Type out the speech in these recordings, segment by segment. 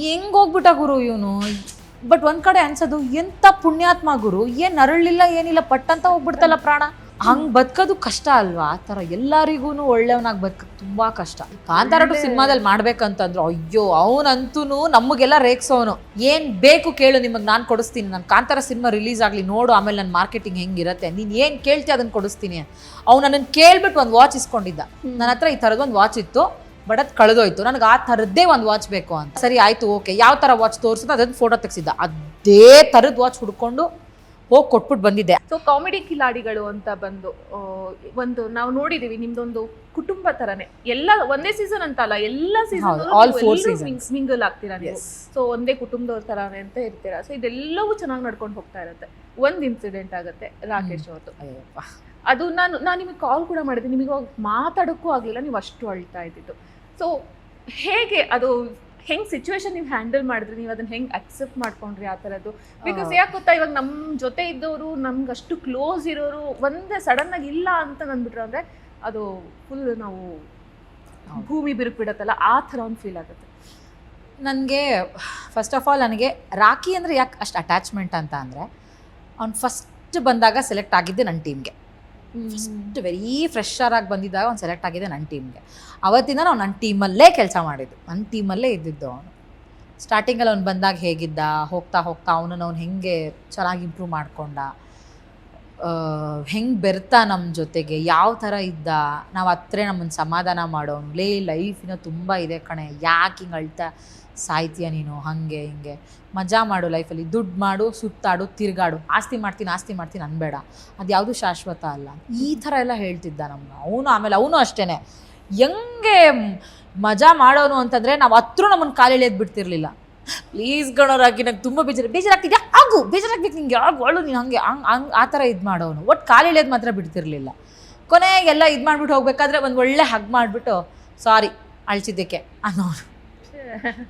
ಹೆಂಗ್ ಹೋಗ್ಬಿಟ್ಟ ಗುರು ಇವನು? ಬಟ್ ಒಂದ್ ಕಡೆ ಅನ್ಸೋದು ಎಂತ ಪುಣ್ಯಾತ್ಮ ಗುರು? ಏನ್ ಅರಳಿಲ್ಲ ಏನಿಲ್ಲ ಪಟ್ಟಂತ ಹೋಗ್ಬಿಡ್ತಲ್ಲ ಪ್ರಾಣ? ಹಂಗ್ ಬದುಕೋದು ಕಷ್ಟ ಅಲ್ವಾ? ಆ ಥರ ಎಲ್ಲರಿಗೂ ಒಳ್ಳೆಯವನಾಗಿ ಬದುಕೋದು ತುಂಬಾ ಕಷ್ಟ. ಕಾಂತಾರ ಟು ಸಿನಿಮಾದಲ್ಲಿ ಮಾಡ್ಬೇಕಂತಂದ್ರು ಅಯ್ಯೋ ಅವನಂತೂ ನಮಗೆಲ್ಲ ರೇಗ್ಸೋನು. ಏನ್ ಬೇಕು ಕೇಳು ನಿಮಗೆ ನಾನು ಕೊಡಿಸ್ತೀನಿ. ನಾನು ಕಾಂತಾರ ಸಿನಿಮಾ ರಿಲೀಸ್ ಆಗಲಿ ನೋಡು ಆಮೇಲೆ ನನ್ನ ಮಾರ್ಕೆಟಿಂಗ್ ಹೆಂಗಿರುತ್ತೆ. ನೀನು ಏನು ಕೇಳ್ತಿ ಅದನ್ನ ಕೊಡಿಸ್ತೀನಿ. ಅವ್ನು ನನ್ನನ್ನು ಕೇಳ್ಬಿಟ್ಟು ಒಂದು ವಾಚ್ ಇಸ್ಕೊಂಡಿದ್ದ. ನನ್ನ ಹತ್ರ ಈ ಥರದ್ದು ಒಂದು ವಾಚ್ ಇತ್ತು. ಬಟ್ ಅದು ಕಳೆದೋಯ್ತು. ನನಗೆ ಆ ಥರದ್ದೇ ಒಂದು ವಾಚ್ ಬೇಕು ಅಂತ. ಸರಿ ಆಯ್ತು ಓಕೆ ಯಾವ ಥರ ವಾಚ್ ತೋರಿಸಿದ್ರೆ ಅದನ್ನು ಫೋಟೋ ತೆಗೆಸಿದ್ದ. ಅದೇ ಥರದ್ದು ವಾಚ್ ಹುಡ್ಕೊಂಡು ಹೋಗಿ ಕೊಟ್ಬಿಟ್ಟು ಬಂದಿದ್ದೆ. ಸೊ ಕಾಮಿಡಿ ಕಿಲಾಡಿಗಳು ಅಂತ ಬಂದು ಆ, ಒಂದು ನಾವು ನೋಡಿದೀವಿ ನಿಮ್ದೊಂದು ಕುಟುಂಬ ತರನೇ. ಎಲ್ಲ ಒಂದೇ ಸೀಸನ್ ಅಂತಲ್ಲ ಎಲ್ಲ ಹೌದು, all four ಸೀಸನ್. ಮಿಂಗಲ್ ಆಗ್ತೀರಾ ನೀವು? ಸೊ ಒಂದೇ ಕುಟುಂಬದವ್ರ ತರಾನೇ ಅಂತ ಇರ್ತೀರಾ? ಸೊ ಇದೆಲ್ಲವೂ ಚೆನ್ನಾಗಿ ನಡ್ಕೊಂಡು ಹೋಗ್ತಾ ಇರುತ್ತೆ. ಒಂದ್ ಇನ್ಸಿಡೆಂಟ್ ಆಗುತ್ತೆ ರಾಕೇಶ್ ಅವ್ರದ್ದು ಅಯ್ಯಪ್ಪ. ಅದು ನಾನು ನಾನು ನಿಮಗೆ ಕಾಲ್ ಕೂಡ ಮಾಡಿದ್ದೆ. ನಿಮಗೆ ಅವಾಗ ಮಾತಾಡೋಕ್ಕೂ ಆಗಲಿಲ್ಲ ನೀವು ಅಷ್ಟು ಅಳ್ತಾ ಇದ್ದಿದ್ದು. ಸೊ ಹೇಗೆ ಅದು ಹೆಂಗ್ ಸಿಚುವೇಶನ್ ನೀವು ಹ್ಯಾಂಡಲ್ ಮಾಡಿದ್ರಿ? ನೀವು ಅದನ್ನ ಹೆಂಗ್ ಅಕ್ಸೆಪ್ಟ್ ಮಾಡ್ಕೊಂಡ್ರಿ ಆ ಥರದ್ದು? ಬಿಕಾಸ್ ಯಾಕೆ ಗೊತ್ತಾ? ಇವಾಗ ನಮ್ಮ ಜೊತೆ ಇದ್ದವರು ನಮ್ಗೆ ಅಷ್ಟು ಕ್ಲೋಸ್ ಇರೋರು ಒಂದೇ ಸಡನ್ ಆಗಿ ಇಲ್ಲ ಅಂತ ಅಂದ್ಬಿಟ್ರೆ ಅಂದ್ರೆ ಅದು ಫುಲ್ ನಾವು ಭೂಮಿ ಬಿರುಕು ಬಿಡತ್ತಲ್ಲ ಆ ಥರ ಒಂದು ಫೀಲ್ ಆಗುತ್ತೆ. ನನಗೆ ಫಸ್ಟ್ ಆಫ್ ಆಲ್ ನನಗೆ ರಾಕಿ ಅಂದರೆ ಯಾಕೆ ಅಷ್ಟು ಅಟ್ಯಾಚ್ಮೆಂಟ್ ಅಂತ ಅಂದರೆ ಅವ್ನು ಫಸ್ಟ್ ಬಂದಾಗ ಸೆಲೆಕ್ಟ್ ಆಗಿದ್ದೆ ನನ್ನ ಟೀಮ್ಗೆ ಫಸ್ಟ್ ವೆರಿ ಫ್ರೆಶರ್ ಆಗಿ ಬಂದಿದ್ದಾಗ ಅವ್ನು ಸೆಲೆಕ್ಟ್ ಆಗಿದೆ ನನ್ನ ಟೀಮ್ಗೆ ಅವತ್ತಿಂದ ನಾವು ನನ್ನ ಟೀಮಲ್ಲೇ ಕೆಲಸ ಮಾಡಿದ್ದು. ನನ್ನ ಟೀಮಲ್ಲೇ ಇದ್ದಿದ್ದು ಅವನು. ಸ್ಟಾರ್ಟಿಂಗಲ್ಲಿ ಅವ್ನು ಬಂದಾಗ ಹೇಗಿದ್ದ, ಹೋಗ್ತಾ ಹೋಗ್ತಾ ಅವನನ್ನು ಅವ್ನು ಹೆಂಗೆ ಚೆನ್ನಾಗಿ ಇಂಪ್ರೂವ್ ಮಾಡಿಕೊಂಡ ಹೆಂಗೆ ಬೆರ್ತಾ ನಮ್ಮ ಜೊತೆಗೆ, ಯಾವ ಥರ ಇದ್ದ, ನಾವು ಹತ್ರ ನಮ್ಮನ್ನು ಸಮಾಧಾನ ಮಾಡೋನು. ಲೇ ಲೈಫಿನ ತುಂಬ ಇದೆ ಕಣೆ. ಯಾಕೆ ಹಿಂಗೆ ಅಳ್ತಾ? ಸಾಯ್ತೀಯ ನೀನು, ಹಾಗೆ, ಹಿಂಗೆ. ಮಜಾ ಮಾಡು ಲೈಫಲ್ಲಿ, ದುಡ್ಡು ಮಾಡು, ಸುತ್ತಾಡು, ತಿರುಗಾಡು. ಆಸ್ತಿ ಮಾಡ್ತೀನಿ ಆಸ್ತಿ ಮಾಡ್ತೀನಿ ಅನ್ಬೇಡ. ಅದು ಯಾವುದು ಶಾಶ್ವತ ಅಲ್ಲ. ಈ ಥರ ಎಲ್ಲ ಹೇಳ್ತಿದ್ದ ನಮ್ಮ ಅವನು ಆಮೇಲೆ ಅವನು ಅಷ್ಟೇ ಹೆಂಗೆ ಮಜಾ ಮಾಡೋನು ಅಂತಂದರೆ ನಾವು ಹತ್ರ ನಮ್ಮನ್ನು ಕಾಲೆಳೆಯೋದು ಬಿಡ್ತಿರ್ಲಿಲ್ಲ. ಪ್ಲೀಸ್ ಗಣೋರಾಗಿ ನಂಗೆ ತುಂಬ ಬೇಜಾರು ಬೇಜಾರಾಗ್ತಿದ್ಯಾ? ಆಗು, ಬೇಜಾರಾಗ್ಬೇಕು ನಿಂಗೆ. ಯಾವಾಗ ಒಳ್ಳು ನೀನು ಹಂಗೆ ಹಂಗೆ ಹಂಗೆ, ಆ ಥರ ಇದು ಮಾಡೋನು. ಒಟ್ಟು ಕಾಲು ಎಳೆಯೋದು ಮಾತ್ರ ಬಿಡ್ತಿರ್ಲಿಲ್ಲ. ಕೊನೆಗೆಲ್ಲ ಇದು ಮಾಡಿಬಿಟ್ಟು ಹೋಗ್ಬೇಕಾದ್ರೆ ಒಂದು ಒಳ್ಳೆ ಹಗ್ ಮಾಡಿಬಿಟ್ಟು ಸಾರಿ ಅಳ್ಸಿದ್ದಕ್ಕೆ ಅನ್ನೋನು.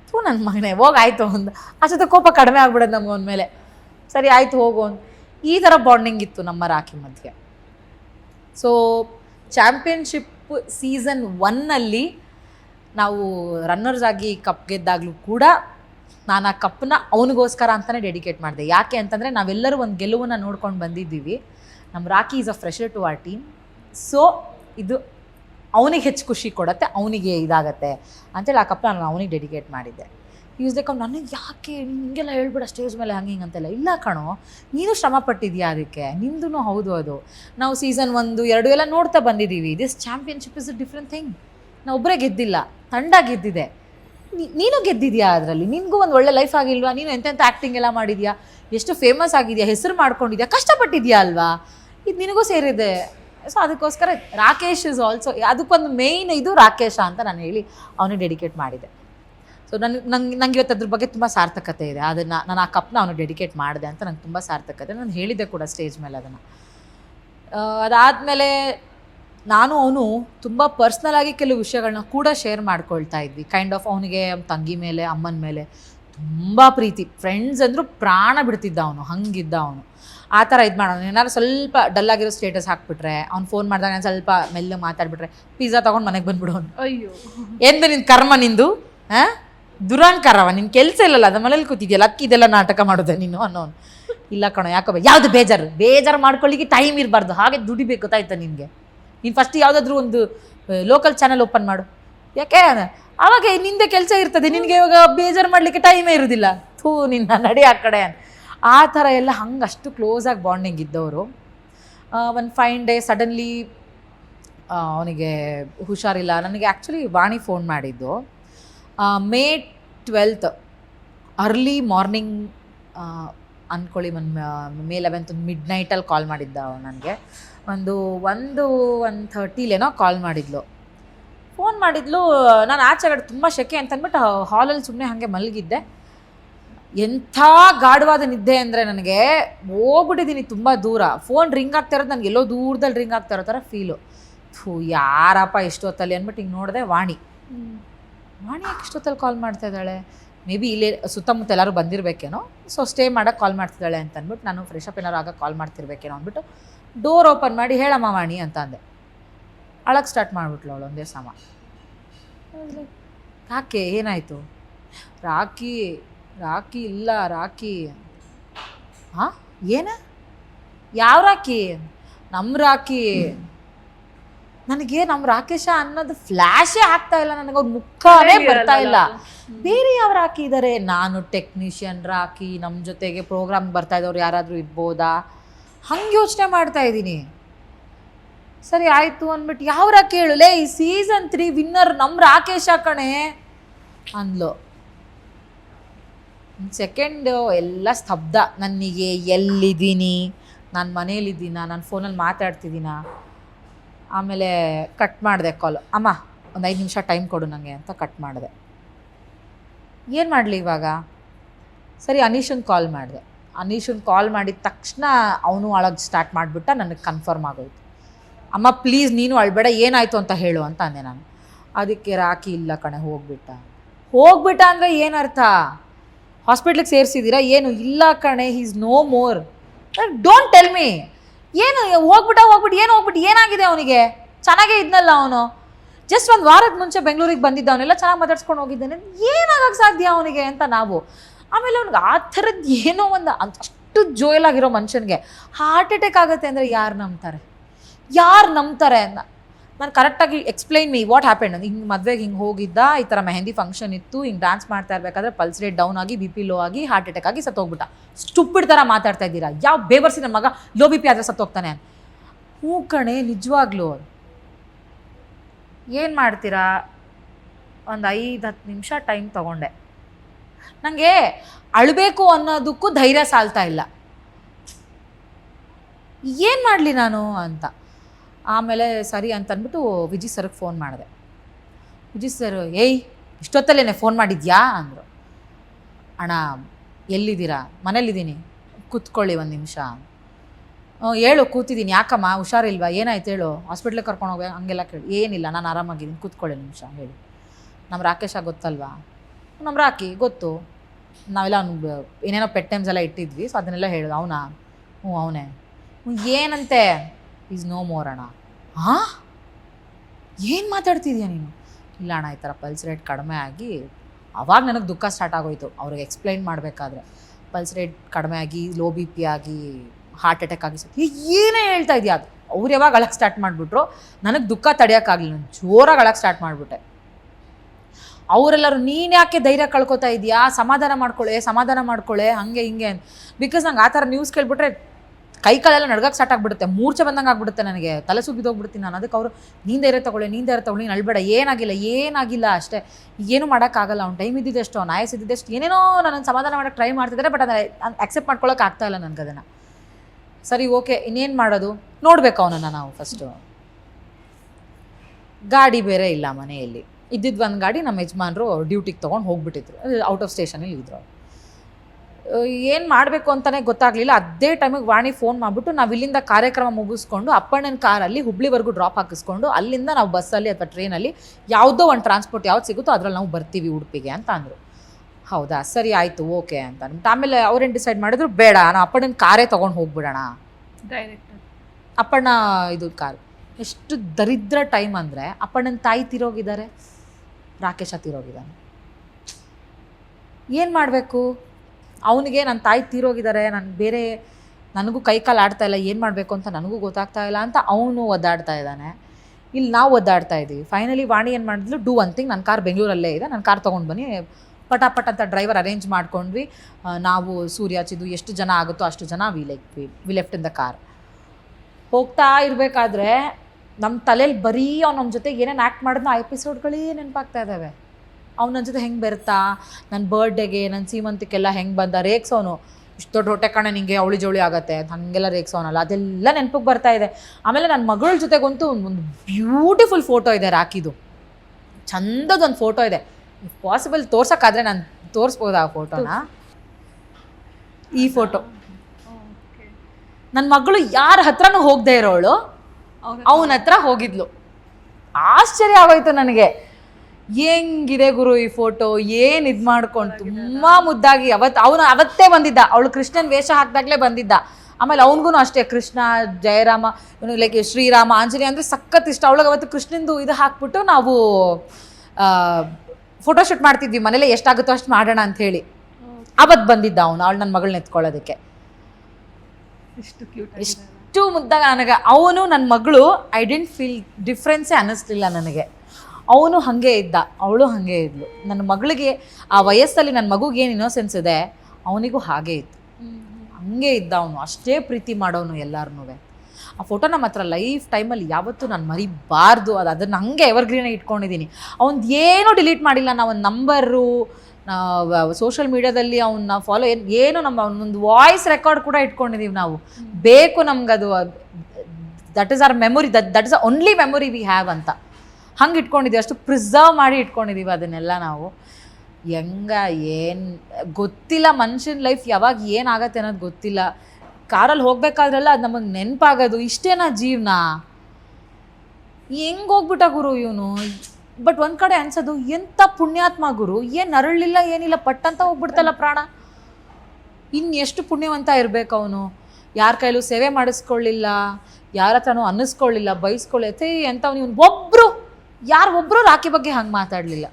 ಥೂ ನನ್ನ ಮಗನೇ ಹೋಗಾಯ್ತು ಒಂದು ಅಷ್ಟೊತ್ತ ಕೋಪ ಕಡಿಮೆ ಆಗ್ಬಿಡೋದು ನಮ್ಗೆ ಮೇಲೆ. ಸರಿ, ಆಯ್ತು, ಹೋಗು ಅಂತ ಈ ಥರ ಬಾಂಡಿಂಗ್ ಇತ್ತು ನಮ್ಮ ರಾಖಿ ಮಧ್ಯೆ. ಸೊ ಚಾಂಪಿಯನ್ಶಿಪ್ ಸೀಸನ್ ಒನ್ನಲ್ಲಿ ನಾವು ರನ್ನರ್ಸ್ ಆಗಿ ಕಪ್ ಗೆದ್ದಾಗಲೂ ಕೂಡ ನಾನು ಆ ಕಪ್ನ ಅವನಿಗೋಸ್ಕರ ಅಂತಲೇ ಡೆಡಿಕೇಟ್ ಮಾಡಿದೆ. ಯಾಕೆ ಅಂತಂದರೆ ನಾವೆಲ್ಲರೂ ಒಂದು ಗೆಲುವನ್ನು ನೋಡ್ಕೊಂಡು ಬಂದಿದ್ದೀವಿ. ನಮ್ಮ Rocky is a fresher to our team so ಇದು ಅವನಿಗೆ ಹೆಚ್ಚು ಖುಷಿ ಕೊಡುತ್ತೆ, ಅವನಿಗೆ ಇದಾಗತ್ತೆ. ಅಂತೇಳಿ ಆ ಕಪ್ಪ ನಾನು ಅವನಿಗೆ ಡೆಡಿಕೇಟ್ ಮಾಡಿದ್ದೆ. ಯೂಸ್ ಲೈಕ್ ನನಗೆ ಯಾಕೆ ಹಿಂಗೆಲ್ಲ ಹೇಳ್ಬೇಡ ಸ್ಟೇಜ್ ಮೇಲೆ ಹಂಗೆ ಹಿಂಗೆ ಅಂತೆಲ್ಲ? ಇಲ್ಲ ಕಣೋ, ನೀನು ಶ್ರಮ ಪಟ್ಟಿದ್ಯಾ ಅದಕ್ಕೆ? ನಿಂದೂ ಹೌದು ಅದು. ನಾವು ಸೀಸನ್ ಒಂದು, ಎರಡು ಎಲ್ಲ ನೋಡ್ತಾ ಬಂದಿದ್ದೀವಿ. This championship is a different thing ನಾ ಒಬ್ಬರೇ ಗೆದ್ದಿಲ್ಲ, ತಂಡ ಗೆದ್ದಿದೆ. ನೀನು ಗೆದ್ದಿದ್ಯಾ ಅದರಲ್ಲಿ? ನಿನಗೂ ಒಂದು ಒಳ್ಳೆ ಲೈಫ್ ಆಗಿಲ್ವಾ? ನೀನು ಎಂತೆಂಥ ಆ್ಯಕ್ಟಿಂಗ್ ಎಲ್ಲ ಮಾಡಿದ್ಯಾ? ಎಷ್ಟು ಫೇಮಸ್ ಆಗಿದೆಯಾ? ಹೆಸರು ಮಾಡ್ಕೊಂಡಿದ್ಯಾ? ಕಷ್ಟಪಟ್ಟಿದ್ಯಾ ಅಲ್ವಾ? ಇದು ನಿನಗೂ ಸೇರಿದೆ. ಸೊ ಅದಕ್ಕೋಸ್ಕರ ರಾಕೇಶ್ ಇಸ್ ಆಲ್ಸೋ ಅದಕ್ಕೊಂದು ಮೇಯ್ನ್ ಇದು ರಾಕೇಶ ಅಂತ ನಾನು ಹೇಳಿ ಅವನಿಗೆ ಡೆಡಿಕೇಟ್ ಮಾಡಿದೆ. ಸೊ ನನಗೆ ನಂಗೆ ನಂಗೆ ಇವತ್ತು ಅದ್ರ ಬಗ್ಗೆ ತುಂಬ ಸಾರ್ಥಕತೆ ಇದೆ. ಅದನ್ನು ನಾನು ಆ ಕಪ್ನ ಅವನು ಡೆಡಿಕೇಟ್ ಮಾಡಿದೆ ಅಂತ ನಂಗೆ ತುಂಬ ಸಾರ್ಥಕತೆ. ನಾನು ಹೇಳಿದ್ದೆ ಕೂಡ ಸ್ಟೇಜ್ ಮೇಲೆ ಅದನ್ನು. ಅದಾದಮೇಲೆ ನಾನು ಅವನು ತುಂಬ ಪರ್ಸ್ನಲಾಗಿ ಕೆಲವು ವಿಷಯಗಳನ್ನ ಕೂಡ ಶೇರ್ ಮಾಡ್ಕೊಳ್ತಾ ಇದ್ವಿ. ಕೈಂಡ್ ಆಫ್ ಅವನಿಗೆ ತಂಗಿ ಮೇಲೆ, ಅಮ್ಮನ ಮೇಲೆ ತುಂಬ ಪ್ರೀತಿ. ಫ್ರೆಂಡ್ಸ್ ಅಂದರೂ ಪ್ರಾಣ ಬಿಡ್ತಿದ್ದ ಅವನು, ಹಂಗಿದ್ದ ಅವನು. ಆ ಥರ ಇದು ಮಾಡೋನು ಏನಾದ್ರು ಸ್ವಲ್ಪ ಡಲ್ ಆಗಿರೋ ಸ್ಟೇಟಸ್ ಹಾಕ್ಬಿಟ್ರೆ ಅವ್ನು ಫೋನ್ ಮಾಡಿದಾಗ ನಾನು ಸ್ವಲ್ಪ ಮೆಲ್ಲ ಮಾತಾಡ್ಬಿಟ್ರೆ ಪಿಜ್ಜಾ ತೊಗೊಂಡು ಮನೆಗೆ ಬಂದ್ಬಿಡೋನು ಅಯ್ಯೋ. ಎಂದು ನಿನ್ನ ಕರ್ಮ ನಿಂದು? ಹಾಂ ದುರಾಂಕಾರವ ನಿನ್ನ ಕೆಲಸ ಇಲ್ಲಲ್ಲ ಅದ ಮನೇಲಿ ಕೂತಿದ್ಯಲ್ಲ ಅಕ್ಕಿ ಇದೆಲ್ಲ ನಾಟಕ ಮಾಡೋದೆ ನೀನು ಅನ್ನೋನು. ಇಲ್ಲ ಕಣೋ ಯಾಕೋ ಯಾವುದು ಬೇಜಾರು? ಬೇಜಾರು ಮಾಡ್ಕೊಳ್ಳಿಕ್ಕೆ ಟೈಮ್ ಇರಬಾರ್ದು. ಹಾಗೆ ದುಡಿಬೇಕು ಗೊತ್ತಾಯ್ತಾ ನಿನಗೆ. ನೀನು ಫಸ್ಟ್ ಯಾವುದಾದ್ರೂ ಒಂದು ಲೋಕಲ್ ಚಾನಲ್ ಓಪನ್ ಮಾಡು. ಯಾಕೆ? ಆವಾಗ ನಿಂದೆ ಕೆಲಸ ಇರ್ತದೆ ನಿನಗೆ ಇವಾಗ ಬೇಜಾರು ಮಾಡಲಿಕ್ಕೆ ಟೈಮೇ ಇರೋದಿಲ್ಲ. ಥೂ ನಿನ್ನ ನಡಿ ಆ ಕಡೆ. ಅಂತ. ಆ ಥರ ಎಲ್ಲ ಹಂಗೆ ಅಷ್ಟು ಕ್ಲೋಸಾಗಿ ಬಾಂಡಿಂಗ್ ಇದ್ದವರು. ಒಂದು ಫೈನ್ ಡೇ ಸಡನ್ಲಿ ಅವನಿಗೆ ಹುಷಾರಿಲ್ಲ. ನನಗೆ ಆ್ಯಕ್ಚುಲಿ ವಾಣಿ ಫೋನ್ ಮಾಡಿದ್ದು. ಮೇ ಟ್ವೆಲ್ತ್ ಅರ್ಲಿ ಮಾರ್ನಿಂಗ್ ಅಂದ್ಕೊಳ್ಳಿ ಒಂದು ಮೇ ಲೆವೆಂತ್ ಮಿಡ್ ನೈಟಲ್ಲಿ ಕಾಲ್ ಮಾಡಿದ್ದ ನನಗೆ. ಒಂದು ಒಂದು ಒನ್ ಥರ್ಟಿಲೇನೋ ಕಾಲ್ ಮಾಡಿದ್ಲು. ಫೋನ್ ಮಾಡಿದ್ಲು, ನಾನು ಆಚೆ ಕಡೆ ತುಂಬ ಶೆಕೆ ಅಂತಂದ್ಬಿಟ್ಟು ಹಾಲಲ್ಲಿ ಸುಮ್ಮನೆ ಹಾಗೆ ಮಲಗಿದ್ದೆ. ಎಂಥ ಗಾಢವಾದ ನಿದ್ದೆ ಅಂದರೆ ನನಗೆ ಹೋಗ್ಬಿಟ್ಟಿದ್ದೀನಿ ತುಂಬ ದೂರ. ಫೋನ್ ರಿಂಗ್ ಆಗ್ತಾ ಇರೋದು ನನಗೆ ಎಲ್ಲೋ ದೂರದಲ್ಲಿ ರಿಂಗ್ ಆಗ್ತಾ ಇರೋ ಥರ ಫೀಲು ಥೂ ಯಾರಪ್ಪ ಎಷ್ಟೊತ್ತಲ್ಲಿ ಅಂದ್ಬಿಟ್ಟು ಹಿಂಗೆ ನೋಡಿದೆ ವಾಣಿ. ವಾಣಿ ಯಾಕೆ ಎಷ್ಟೊತ್ತಲ್ಲಿ ಕಾಲ್ ಮಾಡ್ತಾ ಇದ್ದಾಳೆ? ಮೇ ಬಿ ಇಲ್ಲೇ ಸುತ್ತಮುತ್ತ ಎಲ್ಲರೂ ಬಂದಿರಬೇಕೇನೋ ಸೊ ಸ್ಟೇ ಮಾಡೋಕ್ಕೆ ಕಾಲ್ ಮಾಡ್ತಿದ್ದಾಳೆ ಅಂತ ಅಂದ್ಬಿಟ್ಟು ನಾನು ಫ್ರೆಶ್ ಅಪ್ ಏನಾರು ಆಗ ಕಾಲ್ ಮಾಡ್ತಿರ್ಬೇಕೇನೋ ಅಂದ್ಬಿಟ್ಟು ಡೋರ್ ಓಪನ್ ಮಾಡಿ ಹೇಳಮ್ಮ ವಾಣಿ ಅಂತ ಅಂದೆ. ಅಳಕ್ಕೆ ಸ್ಟಾರ್ಟ್ ಮಾಡಿಬಿಟ್ಲು ಅವಳು ಒಂದೇ ಸಮ. ಯಾಕೆ ಏನಾಯಿತು? ರಾಖಿ ರಾಖಿ ಇಲ್ಲ ರಾಖಿ. ಹಾ? ಏನ? ಯಾವ ರಾಕಿ ನಮ್ಮ ರಾಖಿ. ನನಗೆ ನಮ್ಮ ರಾಕೇಶ ಅನ್ನೋದು ಫ್ಲ್ಯಾಶೇ ಆಗ್ತಾ ಇಲ್ಲ ನನಗೆ ಅವ್ರ ಮುಖನೇ ಬರ್ತಾ ಇಲ್ಲ. ಬೇರೆ ಯಾವ ರಾಕಿ ಇದ್ದಾರೆ ನಾನು ಟೆಕ್ನಿಷಿಯನ್ ರಾಕಿ ನಮ್ಮ ಜೊತೆಗೆ ಪ್ರೋಗ್ರಾಮ್ ಬರ್ತಾ ಇದ್ದವ್ರು ಯಾರಾದರೂ ಇರ್ಬೋದಾ? ಹಂಗೆ ಯೋಚನೆ ಮಾಡ್ತಾ ಇದ್ದೀನಿ. ಸರಿ ಆಯಿತು ಅಂದ್ಬಿಟ್ಟು ಯಾವ ರಾಕಿ ಹೇಳು? ಲೇ ಈ ಸೀಸನ್ ತ್ರೀ ವಿನ್ನರ್ ನಮ್ಮ ರಾಕೇಶ ಕಣೆ ಅಂದ್ಲು. ಸೆಕೆಂಡ್ ಎಲ್ಲ ಸ್ತಬ್ಧ. ನನಗೆ ಎಲ್ಲಿದ್ದೀನಿ? ನಾನು ಮನೇಲಿದ್ದೀನ? ನಾನು ಫೋನಲ್ಲಿ ಮಾತಾಡ್ತಿದ್ದೀನ? ಆಮೇಲೆ ಕಟ್ ಮಾಡಿದೆ ಕಾಲ್ ಅಮ್ಮ, ಒಂದು ಐದು ನಿಮಿಷ ಟೈಮ್ ಕೊಡು ನನಗೆ ಅಂತ ಕಟ್ ಮಾಡಿದೆ. ಏನು ಮಾಡಲಿ ಇವಾಗ? ಸರಿ, ಅನೀಶನ್ ಕಾಲ್ ಮಾಡಿದೆ. ಅನೀಶನ್ ಕಾಲ್ ಮಾಡಿದ ತಕ್ಷಣ ಅವನು ಅಳಗೆ ಸ್ಟಾರ್ಟ್ ಮಾಡಿಬಿಟ್ಟ ನನಗೆ ಕನ್ಫರ್ಮ್ ಆಗೋಯ್ತು. ಅಮ್ಮ ಪ್ಲೀಸ್ ನೀನು ಅಳ್ಬೇಡ, ಏನಾಯಿತು ಅಂತ ಹೇಳು ಅಂತ ಅಂದೆ ನಾನು. ಅದಕ್ಕೆ ರಾಕಿ ಇಲ್ಲ ಕಣೆ, ಹೋಗ್ಬಿಟ್ಟ. ಹೋಗ್ಬಿಟ್ಟ ಅಂದರೆ ಏನರ್ಥ ಹಾಸ್ಪಿಟ್ಲಿಗೆ ಸೇರಿಸಿದ್ದೀರಾ ಏನು? ಇಲ್ಲ ಕಣೆ is no more don't tell me ಏನು, ಹೋಗ್ಬಿಟ್ಟ ಹೋಗ್ಬಿಟ್ಟು ಏನು ಹೋಗ್ಬಿಟ್ಟು ಏನಾಗಿದೆ ಅವನಿಗೆ? ಚೆನ್ನಾಗೇ ಇದ್ನಲ್ಲ ಅವನು. ಜಸ್ಟ್ ಒಂದು ವಾರದ ಮುಂಚೆ ಬೆಂಗಳೂರಿಗೆ ಬಂದಿದ್ದ ಅವನೆಲ್ಲ ಚೆನ್ನಾಗಿ ಮಾತಾಡ್ಸ್ಕೊಂಡು ಹೋಗಿದ್ದಾನೆ. ಏನಾಗಕ್ಕೆ ಸಾಧ್ಯ ಅವನಿಗೆ ಅಂತ ನಾವು. ಆಮೇಲೆ ಅವ್ನಿಗೆ ಆ ಥರದ್ದು ಏನೋ ಒಂದು ಅಷ್ಟು ಜೋಯಲಾಗಿರೋ ಮನುಷ್ಯನಿಗೆ ಹಾರ್ಟ್ ಅಟ್ಯಾಕ್ ಆಗುತ್ತೆ ಅಂದರೆ ಯಾರು ನಂಬ್ತಾರೆ? ಯಾರು ನಂಬ್ತಾರೆ ಅಂತ. ನಾನು ಕರೆಕ್ಟಾಗಿ ಎಕ್ಸ್ಪ್ಲೈನ್ ಮೀ ವಾಟ್ ಹ್ಯಾಪೆಂಡ್ ಹಿಂಗೆ ಮದುವೆಗೆ ಹಿಂಗೆ ಹೋಗಿದ್ದ, ಈ ಥರ ಮೆಹಂದಿ ಫಂಕ್ಷನ್ ಇತ್ತು, ಹಿಂಗೆ ಡ್ಯಾನ್ಸ್ ಮಾಡ್ತಾ ಇರಬೇಕಾದ್ರೆ ಪಲ್ಸ್ ರೇಟ್ ಡೌನ್ ಆಗಿ ಬಿ ಪಿ ಲೋ ಆಗಿ ಹಾರ್ಟ್ ಅಟ್ಯಾಕ್ ಆಗಿ ಸತ್ತೋಗ್ಬಿಟ್ಟ. ಸ್ಟುಪ್ಪಿಡ್ ಥರ ಮಾತಾಡ್ತಾ ಇದ್ದೀರಾ? ಯಾವ ಬೇಬರ್ಸಿ ನನ್ನ ಮಗ ಲೋ ಬಿ ಪಿ ಆದರೆ ಸತ್ತೋಗ್ತಾನೆ? ಹ್ಞೂ ಕಣೆ, ನಿಜವಾಗ್ಲೂ. ಏನು ಮಾಡ್ತೀರಾ? ಒಂದು ಐದು ಹತ್ತು ನಿಮಿಷ ಟೈಮ್ ತೊಗೊಂಡೆ. ನನಗೆ ಅಳಬೇಕು ಅನ್ನೋದಕ್ಕೂ ಧೈರ್ಯ ಸಾಲ್ತಾ ಇಲ್ಲ. ಏನು ಮಾಡಲಿ ನಾನು ಅಂತ. ಆಮೇಲೆ ಸರಿ ಅಂತ ಅಂದ್ಬಿಟ್ಟು ವಿಜಿ ಸರ್ಗೆ ಫೋನ್ ಮಾಡಿದೆ. ವಿಜಿ ಸರ್, ಏಯ್ ಇಷ್ಟೊತ್ತಲ್ಲೇ ಫೋನ್ ಮಾಡಿದ್ಯಾ? ಅಂದರು. ಅಣ್ಣ, ಎಲ್ಲಿದ್ದೀರಾ? ಮನೇಲಿದ್ದೀನಿ ಕೂತ್ಕೊಳ್ಳಿ ಒಂದು ನಿಮಿಷ. ಹೇಳು, ಕೂತಿದ್ದೀನಿ. ಯಾಕಮ್ಮ? ಹುಷಾರಿಲ್ವಾ? ಏನಾಯ್ತು ಹೇಳು? ಹಾಸ್ಪಿಟ್ಲಿಗೆ ಕರ್ಕೊಂಡು ಹೋಗಿ ಹಂಗೆಲ್ಲ ಕೇಳಿ. ಏನಿಲ್ಲ, ನಾನು ಆರಾಮಾಗಿದ್ದೀನಿ. ಕೂತ್ಕೊಳ್ಳಿ ನಿಮಿಷ, ಹೇಳಿ. ನಮ್ಮ ರಾಕೇಶ ಗೊತ್ತಲ್ವಾ? ನಮ್ಮ ರಾಕಿ, ಗೊತ್ತು. ನಾವೆಲ್ಲ ಏನೇನೋ ಪೆಟ್ ಟೈಮ್ಸ್ ಎಲ್ಲ ಇಟ್ಟಿದ್ವಿ. ಸೊ, ಅದನ್ನೆಲ್ಲ ಹೇಳು. ಅವನಾ? ಹ್ಞೂ ಅವನೇ. ಏನಂತೆ? ಈಸ್ ನೋ ಮೋರ್ ಅಣ್ಣ. ಹಾ ಏನು ಮಾತಾಡ್ತಿದ್ಯಾ ನೀನು? ಇಲ್ಲ ಅಣ್ಣ, ಈ ಥರ ಪಲ್ಸ್ ರೇಟ್ ಕಡಿಮೆ ಆಗಿ ಅವಾಗ ನನಗೆ ದುಃಖ ಸ್ಟಾರ್ಟ್ ಆಗೋಯ್ತು. ಅವ್ರಿಗೆ ಎಕ್ಸ್ಪ್ಲೈನ್ ಮಾಡಬೇಕಾದ್ರೆ. ಪಲ್ಸ್ ರೇಟ್ ಕಡಿಮೆ ಆಗಿ ಲೋ ಬಿ ಪಿ ಆಗಿ ಹಾರ್ಟ್ ಅಟ್ಯಾಕ್ ಆಗಿ ಏನೇ ಹೇಳ್ತಾ ಇದೆಯಾ? ಅದು ಅವ್ರು ಯಾವಾಗ ಅಳಕ್ಕೆ ಸ್ಟಾರ್ಟ್ ಮಾಡಿಬಿಟ್ರು? ನನಗೆ ದುಃಖ ತಡೆಯೋಕ್ಕಾಗಲಿಲ್ಲ ನಾನು ಜೋರಾಗಿ ಅಳಕ್ಕೆ ಸ್ಟಾರ್ಟ್ ಮಾಡಿಬಿಟ್ಟೆ. ಅವರೆಲ್ಲರೂ, ನೀನು ಯಾಕೆ ಧೈರ್ಯ ಕಳ್ಕೊತಾ ಇದೆಯಾ? ಸಮಾಧಾನ ಮಾಡ್ಕೊಳ್ಳೆ ಸಮಾಧಾನ ಮಾಡ್ಕೊಳ್ಳೆ ಹಂಗೆ ಹಿಂಗೆ ಬಿಕಾಸ್ ನಂಗೆ ಆ ಥರ ನ್ಯೂಸ್ ಕೇಳ್ಬಿಟ್ರೆ ಕೈ ಕಾಲೆಲ್ಲ ನಡ್ಗಕ್ಕೆ ಸ್ಟಾರ್ಟ್ ಆಗಿಬಿಡುತ್ತೆ. ಮೂರ್ಛೆ ಬಂದಂಗೆ ಆಗ್ಬಿಡುತ್ತೆ ನನಗೆ. ತಲೆ ಸುಗಿದೋಗ್ಬಿಡ್ತೀನಿ ನಾನು. ಅದಕ್ಕೆ ಅವರು ನೀನು ಧೈರ್ಯ ತಗೊಳ್ಳಿ ನೀನು ಧೈರ್ಯ ತಗೊಳ್ಳಿ, ನೀನು ಅಳ್ಬೇಡ, ಏನಾಗಿಲ್ಲ ಏನಾಗಿಲ್ಲ, ಅಷ್ಟೇ. ಏನು ಮಾಡೋಕ್ಕಾಗಲ್ಲ ಅವ್ನು ಟೈಮ್ ಇದ್ದಿದ್ದಷ್ಟು ಅವ್ನು ಆಯಸ್ ಇದ್ದಿದ್ದೆಷ್ಟು ಏನೇನೋ ನಾನು ಸಮಾಧಾನ ಮಾಡೋಕ್ಕೆ ಟ್ರೈ ಮಾಡ್ತಿದ್ದಾರೆ ಬಟ್ ಅದನ್ನು ಅಕ್ಸೆಪ್ಟ್ ಮಾಡ್ಕೊಳಕ್ಕೆ ಆಗ್ತಾ ಇಲ್ಲ ನನಗೆ ಅದನ್ನು. ಸರಿ ಓಕೆ ಇನ್ನೇನು ಮಾಡೋದು? ನೋಡಬೇಕು ಅವನನ್ನು ನಾವು ಫಸ್ಟು ಗಾಡಿ ಬೇರೆ ಇಲ್ಲ ಮನೆಯಲ್ಲಿ. ಇದ್ದಿದ್ದು ಒಂದು ಗಾಡಿ ನಮ್ಮ ಯಜಮಾನರು ಡ್ಯೂಟಿಗೆ ತೊಗೊಂಡು ಹೋಗ್ಬಿಟ್ಟಿದ್ರು. ಔಟ್ ಆಫ್ ಸ್ಟೇಷನಲ್ಲಿ ಇದ್ರು ಏನು ಮಾಡಬೇಕು ಅಂತಲೇ ಗೊತ್ತಾಗಲಿಲ್ಲ. ಅದೇ ಟೈಮಿಗೆ ವಾಣಿ ಫೋನ್ ಮಾಡಿಬಿಟ್ಟು ನಾವು ಇಲ್ಲಿಂದ ಕಾರ್ಯಕ್ರಮ ಮುಗಿಸ್ಕೊಂಡು ಅಪ್ಪಣ್ಣನ ಕಾರಲ್ಲಿ ಹುಬ್ಳಿವರೆಗೂ ಡ್ರಾಪ್ ಹಾಕಿಸ್ಕೊಂಡು ಅಲ್ಲಿಂದ ನಾವು ಬಸ್ಸಲ್ಲಿ ಅಥವಾ ಟ್ರೈನಲ್ಲಿ ಯಾವುದೋ ಒಂದು ಟ್ರಾನ್ಸ್ಪೋರ್ಟ್ ಯಾವ್ದು ಸಿಗುತ್ತೋ ಅದ್ರಲ್ಲಿ ನಾವು ಬರ್ತೀವಿ ಉಡುಪಿಗೆ ಅಂತ ಅಂದರು. ಹೌದಾ? ಸರಿ ಆಯಿತು ಓಕೆ ಅಂತ ಅಂದ್ಬಿಟ್ಟು. ಆಮೇಲೆ ಅವ್ರೇನು ಡಿಸೈಡ್ ಮಾಡಿದ್ರು ಬೇಡ ನಾವು ಅಪ್ಪಣ್ಣನ ಕಾರೇ ತೊಗೊಂಡು ಹೋಗ್ಬಿಡೋಣ. ಡೈರೆಕ್ಟ್ ಅಪ್ಪಣ್ಣ ಇದು ಕಾರ್ ಎಷ್ಟು ದರಿದ್ರ ಟೈಮ್ ಅಂದರೆ ಅಪ್ಪಣ್ಣನ ತಾಯಿ ತಿರೋಗಿದ್ದಾರೆ ರಾಕೇಶ ತಿರೋಗಿದ್ದಾನೆ ಏನು ಮಾಡಬೇಕು? ಅವನಿಗೆ ನನ್ನ ತಾಯಿ ತೀರೋಗಿದ್ದಾರೆ, ನಾನು ಬೇರೆ ನನಗೂ ಕೈ ಕಾಲು ಆಡ್ತಾ ಇಲ್ಲ, ಏನು ಮಾಡಬೇಕು ಅಂತ ನನಗೂ ಗೊತ್ತಾಗ್ತಾ ಇಲ್ಲ ಅಂತ ಅವನು ಒದ್ದಾಡ್ತಾ ಇದ್ದಾನೆ. ಇಲ್ಲಿ ನಾವು ಒದ್ದಾಡ್ತಾ ಇದ್ದೀವಿ ಫೈನಲಿ ವಾಣಿ ಏನು ಮಾಡಿದ್ಲು ಡೂ ಒನ್ ಥಿಂಗ್ ನನ್ನ ಕಾರ್ ಬೆಂಗಳೂರಲ್ಲೇ ಇದೆ ನನ್ನ ಕಾರ್ ತೊಗೊಂಡು ಬನ್ನಿ, ಪಟಾಪಟ್ ಅಂತ ಡ್ರೈವರ್ ಅರೇಂಜ್ ಮಾಡ್ಕೊಂಡ್ವಿ. ನಾವು ಸೂರ್ಯ ಚಿದು ಎಷ್ಟು ಜನ ಆಗುತ್ತೋ ಅಷ್ಟು ಜನ we like we left in the car ಹೋಗ್ತಾ ಇರಬೇಕಾದ್ರೆ ನಮ್ಮ ತಲೆಯಲ್ಲಿ ಬರೀ ಅವ್ನು ನಮ್ಮ ಜೊತೆ ಏನೇನು ಆ್ಯಕ್ಟ್ ಮಾಡಿದ್ನೋ ಆ ಎಪಿಸೋಡ್ಗಳೇ ನೆನಪಾಗ್ತಾ ಇದ್ದಾವೆ. ಅವ್ನು ನನ್ನ ಜೊತೆ ಹೆಂಗೆ ಬೆರ್ತಾ? ನನ್ನ ಬರ್ಡೇಗೆ ನನ್ನ ಸೀಮಂತಕ್ಕೆಲ್ಲ ಹೆಂಗೆ ಬಂದ? ರೇಗ್ಸೋನು. ಇಷ್ಟು ದೊಡ್ಡ ಹೊಟ್ಟೆ ಕಣ ನಿಂಗೆ ಅವಳಿ ಜವಳಿ ಆಗುತ್ತೆ. ಅಂತ ಹಾಗೆಲ್ಲ ರೇಗ್ಸೋನಲ್ಲ. ಅದೆಲ್ಲ ನೆನಪಿಗೆ ಬರ್ತಾ ಇದೆ. ಆಮೇಲೆ ನನ್ನ ಮಗಳ ಜೊತೆಗಂತೂ ಒಂದು ಬ್ಯೂಟಿಫುಲ್ ಫೋಟೋ ಇದೆ ರಾಕಿದು ಚಂದದೊಂದು ಫೋಟೋ ಇದೆ. ಇಫ್ ಪಾಸಿಬಲ್ ತೋರ್ಸೋಕ್ಕಾದ್ರೆ ನಾನು ತೋರಿಸ್ಬೋದು ಆ ಫೋಟೋನ ಈ ಫೋಟೋ ಓಕೆ. ನನ್ನ ಮಗಳು ಯಾರ ಹತ್ರನೂ ಹೋಗದೆ ಇರೋಳು. ಅವನ ಹತ್ರ ಹೋಗಿದ್ಲು. ಆಶ್ಚರ್ಯ ಆಗೋಯ್ತು ನನಗೆ. ಹೆಂಗಿದೆ ಗುರು ಈ ಫೋಟೋ ಏನು ಇದು ಮಾಡ್ಕೊಂಡು? ತುಂಬ ಮುದ್ದಾಗಿ. ಅವತ್ತು ಅವನು ಅವತ್ತೇ ಬಂದಿದ್ದ. ಅವಳು ಕೃಷ್ಣನ್ ವೇಷ ಹಾಕಿದಾಗಲೇ ಬಂದಿದ್ದ. ಆಮೇಲೆ ಅವನಿಗೂ ಅಷ್ಟೇ. ಕೃಷ್ಣ ಜಯರಾಮ ಇವನು ಲೈಕ್ ಶ್ರೀರಾಮ ಆಂಜನೇಯ ಅಂದರೆ ಸಖತ್ ಇಷ್ಟ. ಅವಳಿಗೆ ಅವತ್ತು ಕೃಷ್ಣಂದು ಇದು ಹಾಕ್ಬಿಟ್ಟು ನಾವು ಫೋಟೋಶೂಟ್ ಮಾಡ್ತಿದ್ವಿ. ಮನೇಲೆ ಎಷ್ಟಾಗುತ್ತೋ ಅಷ್ಟು ಮಾಡೋಣ ಅಂತ ಹೇಳಿ ಅವತ್ತು ಬಂದಿದ್ದ ಅವನು. ಅವಳು ನನ್ನ ಮಗಳನ್ನ ಎತ್ಕೊಳ್ಳೋದಕ್ಕೆ. ಇಷ್ಟು ಮುದ್ದಾಗ. ನನಗೆ ಅವನು ನನ್ನ ಮಗಳು ಐ ಡೆಂಟ್ ಫೀಲ್ ಡಿಫ್ರೆನ್ಸೇ ಅನ್ನಿಸ್ಲಿಲ್ಲ ನನಗೆ. ಅವನು ಹಾಗೆ ಇದ್ದ ಅವಳು ಹಾಗೆ ಇದ್ಲು. ನನ್ನ ಮಗಳಿಗೆ ಆ ವಯಸ್ಸಲ್ಲಿ ನನ್ನ ಮಗುಗೆ ಏನು ಇನ್ನೋಸೆನ್ಸ್ ಇದೆ ಅವನಿಗೂ ಹಾಗೆ ಇತ್ತು. ಹಂಗೆ ಇದ್ದ ಅವನು ಅಷ್ಟೇ ಪ್ರೀತಿ ಮಾಡೋನು ಎಲ್ಲಾರನ್ನೂ ಆ ಫೋಟೋ ನಮ್ಮ ಹತ್ರ ಲೈಫ್ ಟೈಮಲ್ಲಿ ಯಾವತ್ತೂ ನಾನು ಮರಿಬಾರ್ದು ಅದು ಅದನ್ನು ಹಂಗೆ ಎವರ್ಗ್ರೀನ್ ಇಟ್ಕೊಂಡಿದ್ದೀನಿ ಅವ್ನು ಏನೂ ಡಿಲೀಟ್ ಮಾಡಿಲ್ಲ ನಾವು ಒಂದು ನಂಬರು ಸೋಷಿಯಲ್ ಮೀಡ್ಯಾದಲ್ಲಿ ಅವನ್ನ ಫಾಲೋ ಏನು ಏನು ನಮ್ಮ ಅವನೊಂದು ವಾಯ್ಸ್ ರೆಕಾರ್ಡ್ ಕೂಡ ಇಟ್ಕೊಂಡಿದ್ದೀವಿ ನಾವು. ಬೇಕು ನಮ್ಗದು that is our memory that that is only memory we have ಅಂತ. ಹಂಗೆ ಇಟ್ಕೊಂಡಿದ್ದೀವಿ ಅಷ್ಟು ಪ್ರಿಸರ್ವ್ ಮಾಡಿ ಇಟ್ಕೊಂಡಿದ್ದೀವಿ ಅದನ್ನೆಲ್ಲ ನಾವು. ಹೆಂಗ ಏನು ಗೊತ್ತಿಲ್ಲ ಮನುಷ್ಯನ ಲೈಫ್ ಯಾವಾಗ ಏನಾಗತ್ತೆ ಅನ್ನೋದು ಗೊತ್ತಿಲ್ಲ. ಕಾರಲ್ಲಿ ಹೋಗ್ಬೇಕಾದ್ರೆಲ್ಲ ಅದು ನಮಗೆ ನೆನಪಾಗೋದು, ಇಷ್ಟೇನಾ ಜೀವನ? ಹೆಂಗೆ ಹೋಗ್ಬಿಟ್ಟ ಗುರು ಇವನು? ಬಟ್ ಒಂದು ಕಡೆ ಅನ್ಸೋದು ಎಂಥ ಪುಣ್ಯಾತ್ಮ ಗುರು? ಏನು ಅರಳಿಲ್ಲ ಏನಿಲ್ಲ, ಪಟ್ಟಂತ ಹೋಗ್ಬಿಡ್ತಲ್ಲ ಪ್ರಾಣ. ಇನ್ನು ಎಷ್ಟು ಪುಣ್ಯವಂತ ಇರಬೇಕು ಅವನು? ಯಾರ ಕೈಲೂ ಸೇವೆ ಮಾಡಿಸ್ಕೊಳ್ಳಿಲ್ಲ, ಯಾರ ಹತ್ರನೂ ಅನ್ನಿಸ್ಕೊಳ್ಳಿಲ್ಲ ಬೈಸ್ಕೊಳ್ಳಿ ಎಂಥವ್ನು ಇವನು ಒಬ್ಬರು ಯಾರು ಒಬ್ಬರು ರಾಖಿ ಬಗ್ಗೆ ಹಂಗೆ ಮಾತಾಡಲಿಲ್ಲ.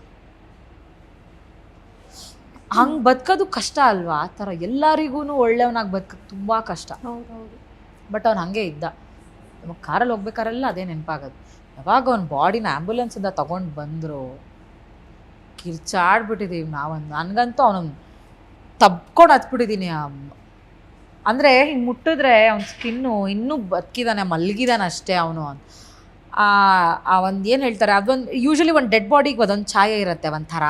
ಹಂಗೆ ಬದುಕೋದು ಕಷ್ಟ ಅಲ್ವಾ? ಆ ಥರ ಎಲ್ಲರಿಗೂ ಒಳ್ಳೆಯವನಾಗಿ ಬದುಕೋದು ತುಂಬ ಕಷ್ಟ. ಬಟ್ ಅವ್ನು ಹಾಗೆ ಇದ್ದ. ನಮಗೆ ಕಾರಲ್ಲಿ ಹೋಗ್ಬೇಕಾರೆಲ್ಲ ಅದೇ ನೆನಪಾಗೋದು. ಯಾವಾಗ ಅವ್ನ ಬಾಡಿನ ಆ್ಯಂಬುಲೆನ್ಸಿಂದ ತೊಗೊಂಡು ಬಂದರು ಕಿರ್ಚಾಡ್ಬಿಟ್ಟಿದ್ದೀವಿ ನಾವೊಂದು. ನನಗಂತೂ ಅವನ ತಬ್ಕೊಂಡು ಹತ್ಬಿಟ್ಟಿದ್ದೀನಿ ಅಂದರೆ ಹಿಂಗೆ ಮುಟ್ಟಿದ್ರೆ ಅವ್ನ ಸ್ಕಿನ್ನು ಇನ್ನೂ ಬದುಕಿದಾನೆ ಮಲಗಿದಾನೆ ಅಷ್ಟೇ ಅವನು ಆ ಒಂದ್ ಏನ್ ಹೇಳ್ತಾರೆ ಅದೊಂದ್ ಯೂಶಲಿ ಒಂದು ಡೆಡ್ ಬಾಡಿಗೆ ಅದೊಂದು ಛಾಯೆ ಇರುತ್ತೆ ಒಂಥರ.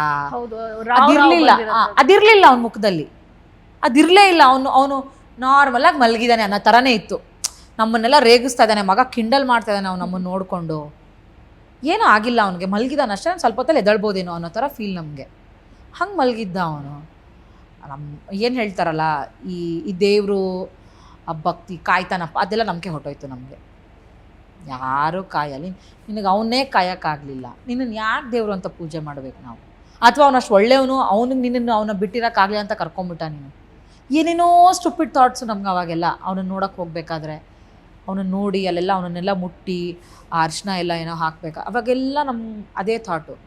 ಅದಿರ್ಲಿಲ್ಲ. ಅದಿರ್ಲಿಲ್ಲ ಅವನ ಮುಖದಲ್ಲಿ. ಅದಿರ್ಲೇ ಇಲ್ಲ ಅವನು ಅವನು ನಾರ್ಮಲ್ ಆಗಿ ಮಲಗಿದಾನೆ ಅನ್ನೋ ಥರನೇ ಇತ್ತು. ನಮ್ಮನ್ನೆಲ್ಲ ರೇಗಿಸ್ತಾ ಇದ್ದಾನೆ ಮಗ ಕಿಂಡಲ್ ಮಾಡ್ತಾ ಇದ್ದಾನೆ ಅವ್ನು ನಮ್ಮನ್ನು ನೋಡಿಕೊಂಡು. ಏನೂ ಆಗಿಲ್ಲ ಅವನಿಗೆ ಮಲಗಿದಾನ ಅಷ್ಟೇ ಸ್ವಲ್ಪ ಹೊತ್ತಲ್ಲಿ ಎದಳ್ಬೋದೇನೋ ಅನ್ನೋ ಥರ ಫೀಲ್ ನಮಗೆ. ಹಂಗೆ ಮಲಗಿದ್ದ ಅವನು. ನಮ್ಮ ಏನು ಹೇಳ್ತಾರಲ್ಲ ಈ ಈ ದೇವರು ಆ ಭಕ್ತಿ ಕಾಯ್ತಾನಪ್ಪ ಅದೆಲ್ಲ ನಂಬಿಕೆ ಹೊಟ್ಟೋಯ್ತು ನಮಗೆ. ಯಾರೂ ಕಾಯಲಿ. ನಿನಗೆ ಅವನ್ನೇ ಕಾಯಕ್ಕಾಗಲಿಲ್ಲ. ನಿನ್ನನ್ನು ಯಾಕೆ ದೇವರು ಅಂತ ಪೂಜೆ ಮಾಡಬೇಕು ನಾವು? ಅಥವಾ ಅವನಷ್ಟು ಒಳ್ಳೆಯವನು ಅವನಿಗೆ ನಿನ್ನನ್ನು ಅವನ ಬಿಟ್ಟಿರೋಕ್ಕಾಗಲಿ ಅಂತ ಕರ್ಕೊಂಬಿಟ್ಟ ನೀನು? ಏನೇನೋ ಸ್ಟುಪಿಡ್ ಥಾಟ್ಸು ನಮ್ಗೆ ಅವಾಗೆಲ್ಲ. ಅವನನ್ನು ನೋಡೋಕೆ ಹೋಗ್ಬೇಕಾದ್ರೆ ಅವನನ್ನು ನೋಡಿ ಅಲ್ಲೆಲ್ಲ ಅವನನ್ನೆಲ್ಲ ಮುಟ್ಟಿ, ಆ ಅರ್ಶಿನ ಎಲ್ಲ ಏನೋ ಹಾಕ್ಬೇಕು. ಅವಾಗೆಲ್ಲ ನಮ್ಮ ಅದೇ ಥಾಟು.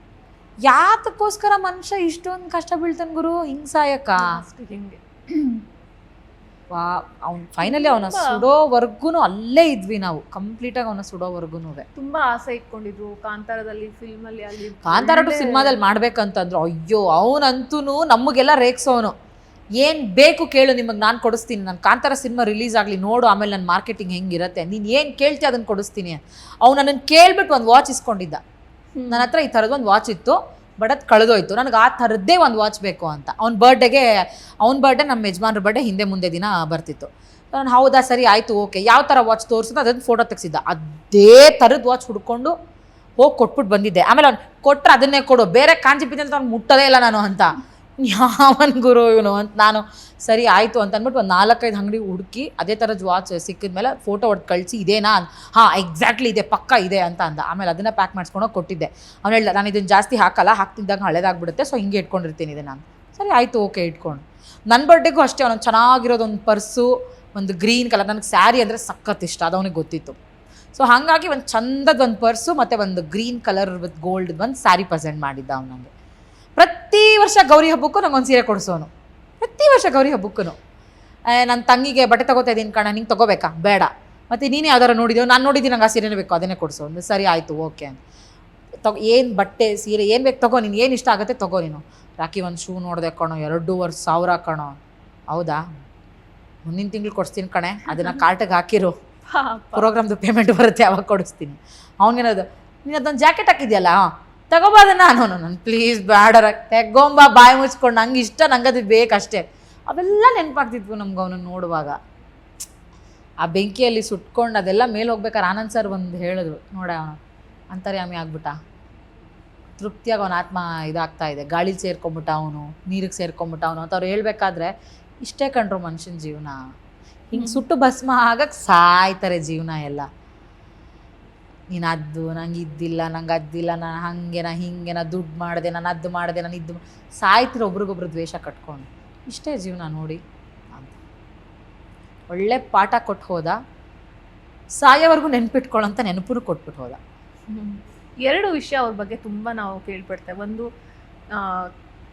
ಯಾತಕ್ಕೋಸ್ಕರ ಮನುಷ್ಯ ಇಷ್ಟೊಂದು ಕಷ್ಟ ಬೀಳ್ತಾನೆ ಗುರು? ಹಿಂಗೆ ಸಾಯಕ್ಕ? ಹಿಂಗೆ. ವಾ ಅವ್ನು ಫೈನಲಿ ಅವನ ಸುಡೋವರೆಗೂ ಅಲ್ಲೇ ಇದ್ವಿ ನಾವು. ಕಂಪ್ಲೀಟಾಗಿ ಅವನ ಸುಡೋವರೆಗೂ ತುಂಬಾ ಆಸೆ ಇಟ್ಕೊಂಡಿದ್ರು. ಕಾಂತಾರದಲ್ಲಿ ಫಿಲ್ಮ್ ಅಲ್ಲಿ ಅಲ್ಲಿ ಕಾಂತಾರ ಟು ಸಿನಿಮಾದಲ್ಲಿ ಮಾಡ್ಬೇಕಂತಂದ್ರು. ಅಯ್ಯೋ ಅವನಂತೂ ನಮಗೆಲ್ಲ ರೇಗ್ಸೋನು. ಏನು ಬೇಕು ಕೇಳು ನಿಮಗೆ ನಾನು ಕೊಡಿಸ್ತೀನಿ. ನಾನು ಕಾಂತಾರ ಸಿನಿಮಾ ರಿಲೀಸ್ ಆಗಲಿ ನೋಡು ಆಮೇಲೆ ನನ್ನ ಮಾರ್ಕೆಟಿಂಗ್ ಹೆಂಗಿರುತ್ತೆ. ನೀನು ಏನು ಕೇಳ್ತಿ ಅದನ್ನು ಕೊಡಿಸ್ತೀನಿ ಅವ್ನು ನನ್ನನ್ನು ಕೇಳ್ಬಿಟ್ಟು ಒಂದು ವಾಚ್ ಇಸ್ಕೊಂಡಿದ್ದ. ನನ್ನ ಹತ್ರ ಈ ಥರದ್ದು ಒಂದು ವಾಚ್ ಇತ್ತು. ಬಟ್ ಅದು ಕಳೆದೋಯ್ತು. ನನಗೆ ಆ ಥರದ್ದೇ ಒಂದು ವಾಚ್ ಬೇಕು ಅಂತ. ಅವ್ನ ಬರ್ಡೇಗೆ ಅವ್ನ ಬರ್ಡೇ ನಮ್ಮ ಯಜಮಾನ್ರ ಬರ್ಡೇ ಹಿಂದೆ ಮುಂದೆ ದಿನ ಬರ್ತಿತ್ತು. ನಾನು ಹೌದಾ, ಸರಿ, ಆಯಿತು ಓಕೆ ಯಾವ ಥರ ವಾಚ್ ತೋರಿಸಿದ ಅದನ್ನು ಫೋಟೋ ತೆಗೆಸಿದ್ದ. ಅದೇ ಥರದ ವಾಚ್ ಹುಡ್ಕೊಂಡು ಹೋಗಿ ಕೊಟ್ಬಿಟ್ಟು ಬಂದಿದ್ದೆ. ಆಮೇಲೆ ಅವ್ನು ಕೊಟ್ಟರೆ ಅದನ್ನೇ ಕೊಡು. ಬೇರೆ ಕಾಂಚಿ ಬಿದ್ದಂತ ಅವ್ನು ಮುಟ್ಟೋದೇ ಇಲ್ಲ ನಾನು ಅಂತ. ಯಾವನ್ ಗುರು ಇವನು ಅಂತ ನಾನು ಸರಿ ಆಯಿತು ಅಂತ ಅಂದ್ಬಿಟ್ಟು ಒಂದು ನಾಲ್ಕೈದು ಅಂಗಡಿ ಹುಡುಕಿ ಅದೇ ಥರದ ವಾಚ್ ಸಿಕ್ಕಿದ್ಮೇಲೆ ಫೋಟೋ ಹೊಡೆದು ಕಳಿಸಿ ಇದೇನಾ ಹಾಂ ಎಕ್ಸಾಕ್ಟ್ಲಿ ಇದೆ, ಪಕ್ಕ ಇದೆ ಅಂತ ಅಂದ. ಆಮೇಲೆ ಅದನ್ನ ಪ್ಯಾಕ್ ಮಾಡಿಸ್ಕೊಂಡೋಗಿ ಕೊಟ್ಟಿದ್ದೆ. ಅವ್ನು ಹೇಳ ನಾನು ಇದನ್ನು ಜಾಸ್ತಿ ಹಾಕಲ್ಲ, ಹಾಕ್ತಿದ್ದಾಗ ಹಳೇದಾಗ್ಬಿಡುತ್ತೆ ಸೊ ಹಿಂಗೆ ಇಟ್ಕೊಂಡಿರ್ತೀನಿ ಇದನ್ನು ನಾನು ಸರಿ ಆಯಿತು ಓಕೆ ಇಟ್ಕೊಂಡು. ನನ್ನ ಬರ್ಡೇಗೂ ಅಷ್ಟೇ, ಅವನು ಚೆನ್ನಾಗಿರೋದು ಒಂದು ಪರ್ಸು, ಒಂದು ಗ್ರೀನ್ ಕಲರ್ ನನಗೆ ಸ್ಯಾರಿ ಅಂದರೆ ಸಖತ್ ಇಷ್ಟ, ಅದು ಅವನಿಗೆ ಗೊತ್ತಿತ್ತು. ಸೊ ಹಾಗಾಗಿ ಒಂದು ಚಂದದ ಒಂದು ಪರ್ಸು ಮತ್ತು ಒಂದು ಗ್ರೀನ್ ಕಲರ್ ವಿತ್ ಗೋಲ್ಡ್ ಒಂದು ಸ್ಯಾರಿ ಪ್ರೆಸೆಂಟ್ ಮಾಡಿದ್ದ ಅವನಂಗೆ ಪ್ರತಿ ವರ್ಷ ಗೌರಿ ಹಬ್ಬಕ್ಕೂ ನಂಗೊಂದು ಸೀರೆ ಕೊಡಿಸೋನು ಪ್ರತಿ ವರ್ಷ ಗೌರಿ ಹಬ್ಬಕ್ಕೂ ನನ್ನ ತಂಗಿಗೆ ಬಟ್ಟೆ ತಗೋತಾ ಇದ್ದೀನಿ ಕಣ ನಿಂಗೆ ತಗೋಬೇಕಾ? ಬೇಡ. ಮತ್ತು ನೀನೇ ಯಾವ್ದಾರು ನೋಡಿದ್ಯೋ ನಾನು ನೋಡಿದ್ದೀನಿ ನಂಗೆ ಆ ಸೀರೆನೇ ಬೇಕು ಅದನ್ನೇ ಕೊಡಿಸೋ. ಒಂದು ಸರಿ ಆಯಿತು ಓಕೆ ಅಂತ. ತಗೋ ಏನು ಬಟ್ಟೆ ಸೀರೆ ಏನು ಬೇಕು ತಗೋ ನೀನು ಏನು ಇಷ್ಟ ಆಗುತ್ತೆ ತಗೋ ನೀನು. ರಾಕಿ ಒಂದು ಶೂ ನೋಡಿದೆ ಕಣೋ ಎರಡೂವರೆ ಸಾವಿರ ಕಣೋ. ಹೌದಾ? ಮುಂದಿನ ತಿಂಗಳು ಕೊಡಿಸ್ತೀನಿ ಕಣೆ ಅದನ್ನು ಕಾರ್ಟಿಗೆ ಹಾಕಿರು. ಪ್ರೋಗ್ರಾಮ್ದು ಪೇಮೆಂಟ್ ಬರುತ್ತೆ ಅವಾಗ ಕೊಡಿಸ್ತೀನಿ. ಅವನಿಗೇನದು ನೀನು ಅದೊಂದು ಜಾಕೆಟ್ ಹಾಕಿದ್ಯಲ್ಲ? ತಗೋಬಾದ ನಾನು ನಾನು ಪ್ಲೀಸ್ ಬೇಡರ ತೆಗೊಂಬ ಬಾಯಿ ಮುಚ್ಕೊಂಡು. ನಂಗೆ ಇಷ್ಟ ನಂಗೆ ಅದು ಬೇಕಷ್ಟೇ. ಅವೆಲ್ಲ ನೆನಪಾಗ್ತಿದ್ವು ನಮ್ಗೆ ಅವನು ನೋಡುವಾಗ. ಆ ಬೆಂಕಿಯಲ್ಲಿ ಸುಟ್ಕೊಂಡು ಅದೆಲ್ಲ ಮೇಲೆ ಹೋಗ್ಬೇಕಾದ್ರೆ ಆನಂದ್ ಸರ್ ಒಂದು ಹೇಳಿದ್ರು. ನೋಡ ಅವನು ಅಂತರ್ಯಾಮಿ ಆಗ್ಬಿಟ್ಟ. ತೃಪ್ತಿಯಾಗಿ ಅವನ ಆತ್ಮ ಇದಾಗ್ತಾ ಇದೆ. ಗಾಳಿ ಸೇರ್ಕೊಂಬಿಟ್ಟ ಅವನು ನೀರಿಗೆ ಸೇರ್ಕೊಂಬಿಟ್ಟ ಅವನು ಅಂತ ಅವ್ರು ಹೇಳ್ಬೇಕಾದ್ರೆ ಇಷ್ಟೇ ಕಂಡ್ರು ಮನುಷ್ಯನ ಜೀವನ. ಹಿಂಗೆ ಸುಟ್ಟು ಭಸ್ಮ ಆಗಕ್ಕೆ ಸಾಯ್ತಾರೆ ಜೀವನ ಎಲ್ಲ. ನೀನು ಅದು ನಂಗೆ ಇದ್ದಿಲ್ಲ ನಂಗೆ ಅದ್ದಿಲ್ಲ ನಾನು ಹಾಗೆ ನಾ ಹಿಂಗೆ ನಾ ದುಡ್ಡು ಮಾಡಿದೆ, ನಾನು ಅದು ಮಾಡಿದೆ, ನಾನು ಇದ್ದು ಸಾಯ್ತಿರೋ ಒಬ್ರಿಗೊಬ್ರು ದ್ವೇಷ ಕಟ್ಕೊಂಡು, ಇಷ್ಟೇ ಜೀವನ ನೋಡಿ ಅಂತ. ಒಳ್ಳೆ ಪಾಠ ಕೊಟ್ಟು ಹೋದ, ಸಾಯೋವರೆಗೂ ನೆನ್ಪಿಟ್ಕೊಳ್ಳೋಂಥ ನೆನಪು ಕೊಟ್ಬಿಟ್ಟು ಹೋದ. ಎರಡು ವಿಷಯ ಅವ್ರ ಬಗ್ಗೆ ತುಂಬ ನಾವು ಕೇಳ್ಪಡ್ತೇವೆ. ಒಂದು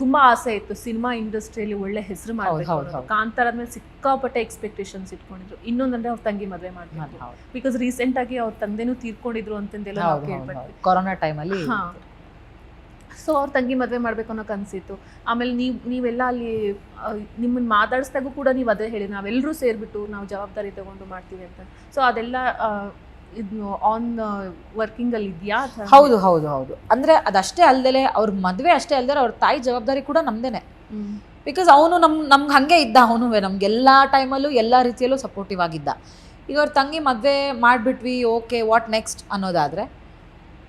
ತುಂಬಾ ಆಸೆ ಇತ್ತು. ಸಿನಿಮಾ ಇಂಡಸ್ಟ್ರಿಯಲ್ಲಿ ಒಳ್ಳೆ ಹೆಸರು ಮಾಡಬೇಕು ಕಾಂತಾರ ಆದ್ಮೇಲೆ ಸಿಕ್ಕಾಪಟ್ಟೆ ಎಕ್ಸ್ಪೆಕ್ಟೇಷನ್ಸ್ ಇಟ್ಕೊಂಡಿದ್ರು. ಇನ್ನೊಂದಂದ್ರೆ ಅವ್ರ ತಂಗಿ ಮದುವೆ ಮಾಡ್ಬೇಕು ಬಿಕಾಸ್ ರೀಸೆಂಟ್ ಆಗಿ ಅವ್ರ ತಂದೆನೂ ತೀರ್ಕೊಂಡಿದ್ರು ಅಂತಂದೆಲ್ಲ ಕೊರೋನಾ ಟೈಮಲ್ಲಿ ಸೊ ಅವ್ರ ತಂಗಿ ಮದುವೆ ಮಾಡ್ಬೇಕು ಅನ್ನೋ ಕನಸಿತ್ತು. ಆಮೇಲೆ ನೀವು ನೀವೆಲ್ಲ ಅಲ್ಲಿ ನಿಮ್ಮನ್ನ ಮಾತಾಡಿಸ್ದಾಗೂ ಕೂಡ ನೀವು ಅದೇ ಹೇಳಿ. ನಾವೆಲ್ಲರೂ ಸೇರಿಬಿಟ್ಟು ನಾವು ಜವಾಬ್ದಾರಿ ತಗೊಂಡು ಮಾಡ್ತೀವಿ ಅಂತ. ಸೊ ಅದೆಲ್ಲ ಇದು ಆನ್ ವರ್ಕಿಂಗ್ ಅಲ್ಲಿ ಇದೆಯಾ ಹೌದು ಹೌದು ಹೌದು. ಅಂದ್ರೆ ಅದಷ್ಟೇ ಅಲ್ಲದೆ ಅವ್ರ ಮದುವೆ ಅಷ್ಟೇ ಅಲ್ಲದೆ ಅವ್ರ ತಾಯಿ ಜವಾಬ್ದಾರಿ ಕೂಡ ನಮ್ದೇನೆ. ಬಿಕಾಸ್ ಅವನು ನಮ್ ನಮ್ಗೆ ಹಂಗೆ ಇದ್ದ ಅವನು ನಮ್ಗೆಲ್ಲ ಟೈಮಲ್ಲೂ ಎಲ್ಲ ರೀತಿಯಲ್ಲೂ ಸಪೋರ್ಟಿವ್ ಆಗಿದ್ದ. ಈಗ ಅವ್ರ ತಂಗಿ ಮದುವೆ ಮಾಡಿಬಿಟ್ವಿ ಓಕೆ ವಾಟ್ ನೆಕ್ಸ್ಟ್ ಅನ್ನೋದಾದರೆ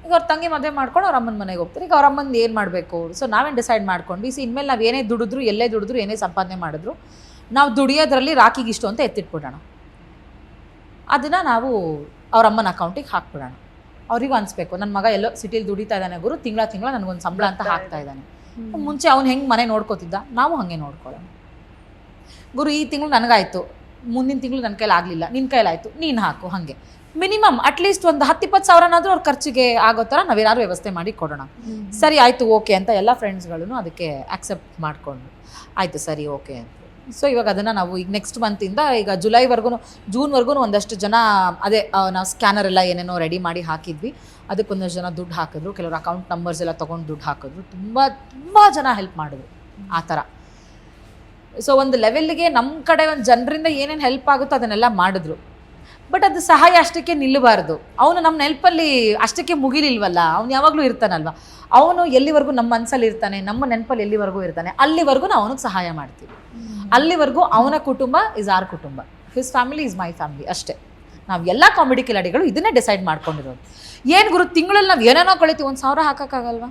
ಈಗ ಅವ್ರ ತಂಗಿ ಮದುವೆ ಮಾಡ್ಕೊಂಡು ಅವ್ರ ಅಮ್ಮನ ಮನೆಗೆ ಹೋಗ್ತಾರೆ. ಈಗ ಅವ್ರ ಅಮ್ಮಂದು ಏನು ಮಾಡಬೇಕು? ಸೊ ನಾವೇನು ಡಿಸೈಡ್ ಮಾಡ್ಕೊಂಡ್ವಿ ಸಿ ಇನ್ಮೇಲೆ ನಾವು ಏನೇ ದುಡಿದ್ರು ಎಲ್ಲೇ ದುಡಿದ್ರು ಏನೇ ಸಂಪಾದನೆ ಮಾಡಿದ್ರು ನಾವು ದುಡಿಯೋದ್ರಲ್ಲಿ ರಾಕಿಗೆ ಇಷ್ಟು ಅಂತ ಎತ್ತಿಟ್ಬಿಡೋಣ. ಅದನ್ನು ನಾವು ಅವ್ರ ಅಮ್ಮನ ಅಕೌಂಟಿಗೆ ಹಾಕ್ಬಿಡೋಣ. ಅವ್ರಿಗೂ ಅನಿಸ್ಬೇಕು ನನ್ನ ಮಗ ಎಲ್ಲೋ ಸಿಟಿಲಿ ದುಡಿತಾ ಇದ್ದಾನೆ ಗುರು ತಿಂಗಳ ತಿಂಗಳ ನನಗೊಂದು ಸಂಬಳ ಅಂತ ಹಾಕ್ತಾ ಇದ್ದಾನೆ. ಮುಂಚೆ ಅವ್ನು ಹೆಂಗೆ ಮನೆ ನೋಡ್ಕೋತಿದ್ದ? ನಾವು ಹಾಗೆ ನೋಡ್ಕೊಳ್ಳೋಣ. ಗುರು ಈ ತಿಂಗಳು ನನಗಾಯ್ತು. ಮುಂದಿನ ತಿಂಗಳು ನನ್ನ ಕೈಲಿ ಆಗಲಿಲ್ಲ ನಿನ್ನ ಕೈಲಾಯ್ತು ನೀನು ಹಾಕು ಹಾಗೆ. ಮಿನಿಮಮ್ ಅಟ್ಲೀಸ್ಟ್ ಒಂದು ಹತ್ತು ಇಪ್ಪತ್ತು ಸಾವಿರನಾದರೂ ಅವ್ರ ಖರ್ಚಿಗೆ ಆಗೋ ಥರ ನಾವೇನಾದ್ರು ವ್ಯವಸ್ಥೆ ಮಾಡಿ ಕೊಡೋಣ. ಸರಿ ಆಯಿತು ಓಕೆ ಅಂತ ಎಲ್ಲ ಫ್ರೆಂಡ್ಸ್ಗಳು ಅದಕ್ಕೆ ಆಕ್ಸೆಪ್ಟ್ ಮಾಡಿಕೊಂಡು ಆಯಿತು ಸರಿ ಓಕೆ ಅಂತ. ಸೊ ಇವಾಗ ಅದನ್ನು ನಾವು ಈಗ ನೆಕ್ಸ್ಟ್ ಮಂತಿಂದ ಈಗ ಜುಲೈವರೆಗೂ ಜೂನ್ವರೆಗೂ ಒಂದಷ್ಟು ಜನ, ಅದೇ ನಾವು ಸ್ಕ್ಯಾನರ್ ಎಲ್ಲ ಏನೇನೋ ರೆಡಿ ಮಾಡಿ ಹಾಕಿದ್ವಿ. ಅದಕ್ಕೆ ಒಂದಷ್ಟು ಜನ ದುಡ್ಡು ಹಾಕಿದ್ರು. ಕೆಲವರು ಅಕೌಂಟ್ ನಂಬರ್ಸ್ ಎಲ್ಲ ತೊಗೊಂಡು ದುಡ್ಡು ಹಾಕಿದ್ರು. ತುಂಬ ತುಂಬ ಜನ ಹೆಲ್ಪ್ ಮಾಡಿದ್ರು ಆ ಥರ. ಸೊ ಒಂದು ಲೆವೆಲ್ಗೆ ನಮ್ಮ ಕಡೆ ಒಂದು ಜನರಿಂದ ಏನೇನು ಹೆಲ್ಪ್ ಆಗುತ್ತೋ ಅದನ್ನೆಲ್ಲ ಮಾಡಿದ್ರು. ಬಟ್ ಅದು ಸಹಾಯ ಅಷ್ಟಕ್ಕೆ ನಿಲ್ಲಬಾರ್ದು. ಅವನು ನಮ್ಮ ನೆನಪಲ್ಲಿ ಅಷ್ಟಕ್ಕೆ ಮುಗಿಲಿಲ್ವಲ್ಲ? ಅವ್ನು ಯಾವಾಗಲೂ ಇರ್ತಾನಲ್ವ? ಅವನು ಎಲ್ಲಿವರೆಗೂ ನಮ್ಮ ಮನಸ್ಸಲ್ಲಿ ಇರ್ತಾನೆ? ನಮ್ಮ ನೆನಪಲ್ಲಿ ಎಲ್ಲಿವರೆಗೂ ಇರ್ತಾನೆ? ಅಲ್ಲಿವರೆಗೂ ನಾವು ಅವನಿಗೆ ಸಹಾಯ ಮಾಡ್ತೀವಿ. ಅಲ್ಲಿವರೆಗೂ ಅವನ ಕುಟುಂಬ ಇಸ್ ಆರ್ ಕುಟುಂಬ. His family is my family ಅಷ್ಟೇ. ನಾವು ಎಲ್ಲ ಕಾಮಿಡಿ ಕಿಲಾಡಿಗಳು ಇದನ್ನೇ ಡಿಸೈಡ್ ಮಾಡ್ಕೊಂಡಿರೋದು. ಏನು ಗುರು ತಿಂಗಳಲ್ಲಿ ನಾವು ಏನೇನೋ ಕಳಿತೀವಿ ಒಂದು ಸಾವಿರ ಹಾಕೋಕ್ಕಾಗಲ್ವಾ?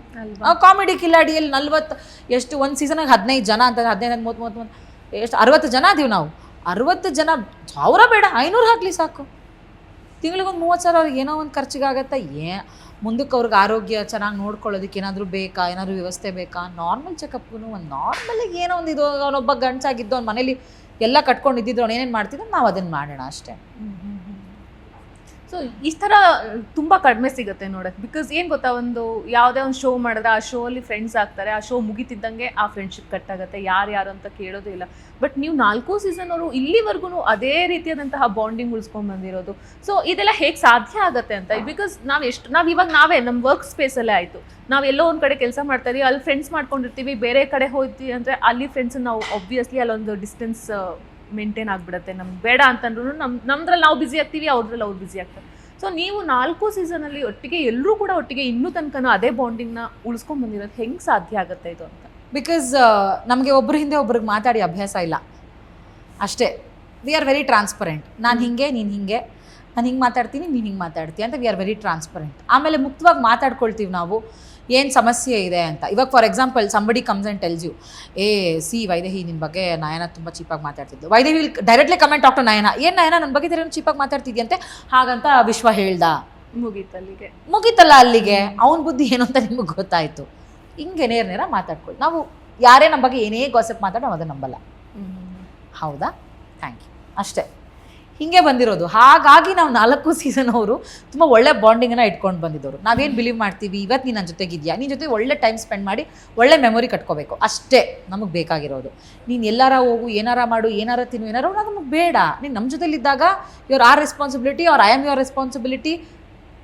ಕಾಮಿಡಿ ಕಿಲಾಡಿಯಲ್ಲಿ ನಲ್ವತ್ತು ಎಷ್ಟು ಒಂದು ಸೀಸನಾಗ ಹದಿನೈದು ಜನ ಅಂತ ಹದಿನೈದು ಮೂವತ್ತು ಮೂವತ್ತು ಎಷ್ಟು ಅರವತ್ತು ಜನ ಅದೀವಿ ನಾವು. ಅರವತ್ತು ಜನ ಸಾವಿರ ಬೇಡ ಐನೂರು ಹಾಕಲಿ ಸಾಕು. ತಿಂಗಳಿಗೊಂದು ಮೂವತ್ತು ಸಾವಿರ ಅವ್ರಿಗೆ ಏನೋ ಒಂದು ಖರ್ಚಿಗಾಗತ್ತ, ಏ, ಮುಂದಕ್ಕೆ ಅವ್ರಿಗೆ ಆರೋಗ್ಯ ಚೆನ್ನಾಗಿ ನೋಡ್ಕೊಳ್ಳೋದಕ್ಕೆ ಏನಾದರೂ ಬೇಕಾ, ಏನಾದರೂ ವ್ಯವಸ್ಥೆ ಬೇಕಾ? ನಾರ್ಮಲ್ ಚೆಕಪ್ಗೂ ಒಂದು ನಾರ್ಮಲಾಗಿ ಏನೋ ಒಂದು ಇದು, ಅವನೊಬ್ಬ ಗಂಡಸಾಗಿದ್ದು ಅವ್ನ ಮನೇಲಿ ಎಲ್ಲ ಕಟ್ಕೊಂಡು ಇದ್ದಿದ್ದು ಅವ್ನು ಏನೇನು ಮಾಡ್ತಿದ್ದ ನಾವು ಅದನ್ನು ಮಾಡೋಣ ಅಷ್ಟೇ. ಸೊ ಈ ಥರ, ತುಂಬ ಕಡಿಮೆ ಸಿಗುತ್ತೆ ನೋಡೋಕ್ಕೆ ಬಿಕಾಸ್ ಏನು ಗೊತ್ತಾ, ಒಂದು ಯಾವುದೇ ಒಂದು ಶೋ ಮಾಡಿದ್ರೆ ಆ ಶೋ ಅಲ್ಲಿ ಫ್ರೆಂಡ್ಸ್ ಆಗ್ತಾರೆ, ಆ ಶೋ ಮುಗಿತಿದ್ದಂಗೆ ಆ ಫ್ರೆಂಡ್ಶಿಪ್ ಕಟ್ ಆಗುತ್ತೆ. ಯಾರು ಯಾರು ಅಂತ ಕೇಳೋದೇ ಇಲ್ಲ. ಬಟ್ ನೀವು ನಾಲ್ಕು ಸೀಸನ್ ಅವರು ಇಲ್ಲಿವರೆಗೂ ಅದೇ ರೀತಿಯಾದಂತಹ ಬಾಂಡಿಂಗ್ ಉಳಿಸ್ಕೊಂಡು ಬಂದಿರೋದು. ಸೊ ಇದೆಲ್ಲ ಹೇಗೆ ಸಾಧ್ಯ ಆಗುತ್ತೆ ಅಂತ. ಬಿಕಾಸ್ ನಾವು ಎಷ್ಟು, ನಾವು ಇವಾಗ ನಾವೇ ನಮ್ಮ ವರ್ಕ್ ಸ್ಪೇಸಲ್ಲೇ ಆಯಿತು. ನಾವು ಎಲ್ಲೋ ಒಂದು ಕಡೆ ಕೆಲಸ ಮಾಡ್ತಾ ಇದೀವಿ, ಅಲ್ಲಿ ಫ್ರೆಂಡ್ಸ್ ಮಾಡ್ಕೊಂಡಿರ್ತೀವಿ, ಬೇರೆ ಕಡೆ ಹೋಗ್ತೀವಿ ಅಂದರೆ ಅಲ್ಲಿ ಫ್ರೆಂಡ್ಸ್ ನಾವು ಒಬ್ವಿಯಸ್ಲಿ ಅಲ್ಲೊಂದು ಡಿಸ್ಟೆನ್ಸ್ ಮೇಂಟೈನ್ ಆಗಿಬಿಡುತ್ತೆ. ನಮ್ಗೆ ಬೇಡ ಅಂತಂದ್ರೂ ನಮ್ಮ ನಮ್ದ್ರಲ್ಲಿ ನಾವು ಬ್ಯುಸಿ ಆಗ್ತೀವಿ ಅವ್ರದ್ರಲ್ಲಿ ಅವ್ರು ಬ್ಯುಸಿ ಆಗ್ತಾರೆ. ಸೊ ನೀವು ನಾಲ್ಕು ಸೀಸನಲ್ಲಿ ಒಟ್ಟಿಗೆ ಎಲ್ಲರೂ ಕೂಡ ಒಟ್ಟಿಗೆ ಇನ್ನೂ ತನಕನೂ ಅದೇ ಬಾಂಡಿಂಗ್ನ ಉಳಿಸ್ಕೊಂಡು ಬಂದಿರೋದು ಹೆಂಗೆ ಸಾಧ್ಯ ಆಗುತ್ತೆ ಇದು ಅಂತ? ಬಿಕಾಸ್ ನಮಗೆ ಒಬ್ಬರ ಹಿಂದೆ ಒಬ್ರಿಗೆ ಮಾತಾಡಿ ಅಭ್ಯಾಸ ಇಲ್ಲ. ಅಷ್ಟೇ. ವಿ ಆರ್ ವೆರಿ ಟ್ರಾನ್ಸ್ಪರೆಂಟ್ ನಾನು ಹಿಂಗೆ ನೀನು ಹಿಂಗೆ. ನಾನು ಹಿಂಗೆ ಮಾತಾಡ್ತೀನಿ ನೀನು ಹಿಂಗೆ ಮಾತಾಡ್ತೀನಿ ಅಂತ ವಿ ಆರ್ ವೆರಿ ಟ್ರಾನ್ಸ್ಪರೆಂಟ್ ಆಮೇಲೆ ಮುಕ್ತವಾಗಿ ಮಾತಾಡ್ಕೊಳ್ತೀವಿ ನಾವು. ಏನು ಸಮಸ್ಯೆ ಇದೆ ಅಂತ. ಇವಾಗ for example somebody comes and tells you hey see Vaidehi ನಿನ್ನ ಬಗ್ಗೆ ನಯನ ತುಂಬ ಚೀಪಾಗಿ ಮಾತಾಡ್ತಿದ್ದು. Vaidehi will directly comment doctor Nayana. ಏನು ನಯನ ನನ್ನ ಬಗ್ಗೆ ಏನು ಚೀಪಾಗಿ ಮಾತಾಡ್ತಿದ್ಯಂತೆ? ಹಾಗಂತ ವಿಶ್ವ ಹೇಳ್ದ. ಮುಗೀತಲ್ಲಿಗೆ ಮುಗೀತಲ್ಲ ಅಲ್ಲಿಗೆ. ಅವನ ಬುದ್ಧಿ ಏನು ಅಂತ ನಿಮಗೆ ಗೊತ್ತಾಯಿತು. ಹಿಂಗೆ ನೇರ ನೇರ ಮಾತಾಡ್ಕೊಳ್ಳಿ ನಾವು ಯಾರೇ ನಮ್ಮ ಬಗ್ಗೆ ಏನೇ ಗಾಸಿಪ್ ಮಾತಾಡೋ ನಾವು ಅದನ್ನು ನಂಬಲ್ಲ. ಹೌದಾ? ಥ್ಯಾಂಕ್ ಯು ಅಷ್ಟೇ. ಹಿಂಗೆ ಬಂದಿರೋದು. ಹಾಗಾಗಿ ನಾವು ನಾಲ್ಕು ಸೀಸನ್ ಅವರು ತುಂಬ ಒಳ್ಳೆ ಬಾಂಡಿಂಗನ್ನು ಇಟ್ಕೊಂಡು ಬಂದಿದ್ದವರು. ನಾವೇನು ಬಿಲೀವ್ ಮಾಡ್ತೀವಿ? ಇವತ್ತು ನೀನು ನನ್ನ ಜೊತೆಗಿದ್ಯಾ? ನಿನ್ನ ಜೊತೆ ಒಳ್ಳೆ ಟೈಮ್ ಸ್ಪೆಂಡ್ ಮಾಡಿ ಒಳ್ಳೆ ಮೆಮೊರಿ ಕಟ್ಕೋಬೇಕು. ಅಷ್ಟೇ ನಮಗೆ ಬೇಕಾಗಿರೋದು. ನೀನು ಎಲ್ಲಾರ ಹೋಗು ಏನಾರ ಮಾಡು ಏನಾರ ತಿನ್ನು ಏನಾರ ನಮಗೆ ಬೇಡ. ನೀನು ನಮ್ಮ ಜೊತೆಲಿದ್ದಾಗ your our responsibility or I am your responsibility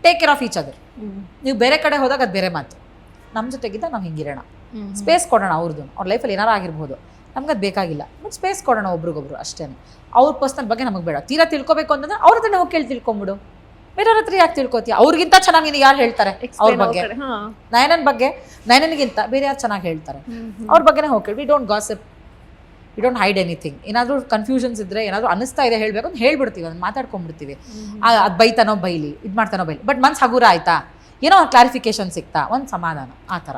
take care of each other ನೀವು ಬೇರೆ ಕಡೆ ಹೋದಾಗ ಅದು ಬೇರೆ ಮಾತು. ನಮ್ಮ ಜೊತೆಗಿದ್ದ ನಾವು ಹಿಂಗಿರೋಣ. ಸ್ಪೇಸ್ ಕೊಡೋಣ ಅವ್ರದ್ದು ಅವ್ರ ಲೈಫಲ್ಲಿ ಏನಾರು ಆಗಿರ್ಬೋದು. ನಮ್ಗೆ ಅದು ಬೇಕಾಗಿಲ್ಲ. ಬಟ್ ಸ್ಪೇಸ್ ಕೊಡೋಣ ಒಬ್ರಿಗೊಬ್ರು ಅಷ್ಟೇ ಅವ್ರ ಪರ್ಸ್ನಲ್ ಬಗ್ಗೆ ನಮಗೆ ಬೇಡ. ತೀರಾ ತಿಳ್ಕೊಬೇಕು ಅಂತಂದ್ರೆ ಅವ್ರ ಹತ್ರ ಹೋಗಿ ಕೇಳಿ ತಿಳ್ಕೊಂಬಿಡು. ಬೇರೆಯವ್ರ ಹತ್ರ ಯಾಕೆ ತಿಳ್ಕೊತೀಯ? ಅವ್ರಿಗಿಂತ ಚೆನ್ನಾಗಿ ನೀನು ಯಾರು ಹೇಳ್ತಾರೆ ಅವ್ರ ಬಗ್ಗೆ? ನಯನನ್ ಬಗ್ಗೆ ನಯನನಿಗಿಂತ ಬೇರೆ ಯಾರು ಚೆನ್ನಾಗಿ ಹೇಳ್ತಾರೆ? ಅವ್ರ ಬಗ್ಗೆನೇ ಹೋಗಿ we don't gossip we don't hide anything ಏನಾದರೂ ಕನ್ಫ್ಯೂಷನ್ಸ್ ಇದ್ದರೆ ಏನಾದರೂ ಅನಿಸ್ತಾ ಇದೆ ಹೇಳಬೇಕು ಅಂತ ಹೇಳ್ಬಿಡ್ತೀವಿ. ಅದನ್ನು ಮಾತಾಡ್ಕೊಂಡ್ಬಿಡ್ತೀವಿ ಅದು ಬೈತಾನೋ ಬೈಲಿ ಇದು ಮಾಡ್ತಾನೋ ಬೈಲಿ. ಬಟ್ ಮನ್ಸು ಹಗುರ ಆಯ್ತಾ? ಏನೋ ಒಂದು ಕ್ಲಾರಿಫಿಕೇಶನ್ ಸಿಗ್ತಾ? ಒಂದು ಸಮಾಧಾನ. ಆ ಥರ.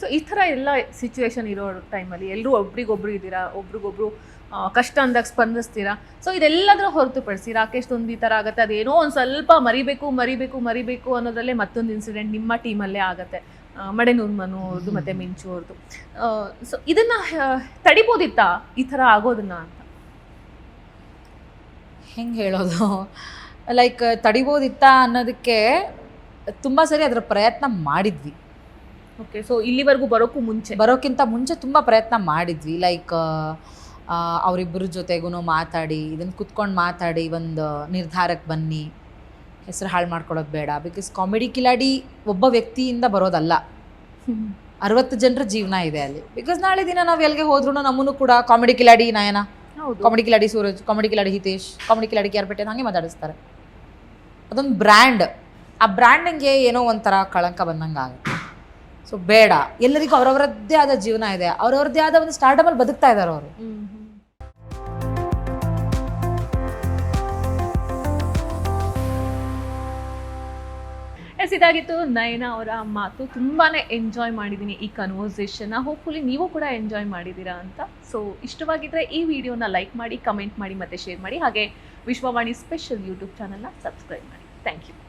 ಸೊ ಈ ಥರ ಎಲ್ಲ ಸಿಚುವೇಶನ್ ಇರೋ ಟೈಮಲ್ಲಿ ಎಲ್ಲರೂ ಒಬ್ರಿಗೊಬ್ರು ಇದ್ದೀರಾ? ಒಬ್ರಿಗೊಬ್ರು ಕಷ್ಟ ಅಂದಾಗ ಸ್ಪಂದಿಸ್ತೀರಾ? ಸೊ ಇದೆಲ್ಲದರ ಹೊರತುಪಡಿಸಿ ರಾಕೇಶ್ ಒಂದು ಈ ಥರ ಆಗುತ್ತೆ. ಅದೇನೋ ಒಂದು ಸ್ವಲ್ಪ ಮರಿಬೇಕು ಮರಿಬೇಕು ಮರಿಬೇಕು ಅನ್ನೋದರಲ್ಲೇ ಮತ್ತೊಂದು ಇನ್ಸಿಡೆಂಟ್ ನಿಮ್ಮ ಟೀಮಲ್ಲೇ ಆಗುತ್ತೆ. ಮಡೆ ಮಡೆನೂರ್ ಮನು ಅವ್ರದ್ದು ಮತ್ತು ಮಿಂಚು ಅವ್ರದ್ದು ಸೊ ಇದನ್ನು ತಡಿಬೋದಿತ್ತಾ ಈ ಥರ ಆಗೋದನ್ನ ಅಂತ? ಹೆಂಗೆ ಹೇಳೋದು? ಲೈಕ್ ತಡಿಬೋದಿತ್ತಾ ಅನ್ನೋದಕ್ಕೆ ತುಂಬ ಸರಿ ಅದರ ಪ್ರಯತ್ನ ಮಾಡಿದ್ವಿ. ಓಕೆ ಸೊ ಇಲ್ಲಿವರೆಗೂ ಬರೋಕ್ಕೂ ಮುಂಚೆ. ಬರೋಕ್ಕಿಂತ ಮುಂಚೆ ತುಂಬ ಪ್ರಯತ್ನ ಮಾಡಿದ್ವಿ. ಲೈಕ್ ಅವರಿಬ್ಬರ ಜೊತೆಗೂ ಮಾತಾಡಿ ಇದನ್ನು ಕುತ್ಕೊಂಡು ಮಾತಾಡಿ ಒಂದು ನಿರ್ಧಾರಕ್ಕೆ ಬನ್ನಿ. ಹೆಸರು ಹಾಳು ಮಾಡ್ಕೊಳ್ಳೋದು ಬೇಡ. ಬಿಕಾಸ್ ಕಾಮಿಡಿ ಕಿಲಾಡಿ ಒಬ್ಬ ವ್ಯಕ್ತಿಯಿಂದ ಬರೋದಲ್ಲ. ಅರವತ್ತು ಜನರ ಜೀವನ ಇದೆ ಅಲ್ಲಿ. ಬಿಕಾಸ್ ನಾಳೆ ದಿನ ನಾವು ಎಲ್ಲಿಗೆ ಹೋದ್ರೂ ನಮ್ಮನ್ನು ಕೂಡ ಕಾಮಿಡಿ ಕಿಲಾಡಿ ನಯನ. Comedy Kiladi Suraj comedy Kiladi Hitesh comedy Kiladi ಕ್ಯಾರ್ಪೇಟೆ ಹಂಗೆ ಮಾತಾಡಿಸ್ತಾರೆ. ಅದೊಂದು ಬ್ರ್ಯಾಂಡ್ ಆ ಬ್ರ್ಯಾಂಡಿಂಗ್ಗೆ ಏನೋ ಒಂಥರ ಕಳಂಕ ಬಂದಂಗೆ ಆಗುತ್ತೆ ಸೊ ಬೇಡ. ಎಲ್ಲರಿಗೂ ಅವ್ರವ್ರದ್ದೇ ಆದ ಜೀವನ ಇದೆ. ಅವ್ರವ್ರದ್ದೇ ಆದ ಒಂದು ಸ್ಟಾರ್ಟಮಲ್ಲಿ ಬದುಕ್ತಾ ಇದ್ದಾರೆ ಅವರು. ಎಸ್ ಇದಾಗಿತ್ತು ನಯನ ಅವರ ಮಾತು. ತುಂಬಾನೇ ಎಂಜಾಯ್ ಮಾಡಿದ್ದೀನಿ ಈ ಕನ್ವರ್ಸೇಷನ್ನ ಹೋಪ್ಫುಲಿ ನೀವು ಕೂಡ ಎಂಜಾಯ್ ಮಾಡಿದ್ದೀರಾ ಅಂತ. ಸೊ ಇಷ್ಟವಾಗಿದ್ರೆ ಈ ವಿಡಿಯೋನ ಲೈಕ್ ಮಾಡಿ ಕಮೆಂಟ್ ಮಾಡಿ, ಮತ್ತೆ ಶೇರ್ ಮಾಡಿ. ಹಾಗೆ ವಿಶ್ವವಾಣಿ ಸ್ಪೆಷಲ್ ಯೂಟ್ಯೂಬ್ ಚಾನಲ್ನ ಸಬ್ಸ್ಕ್ರೈಬ್ ಮಾಡಿ. Thank you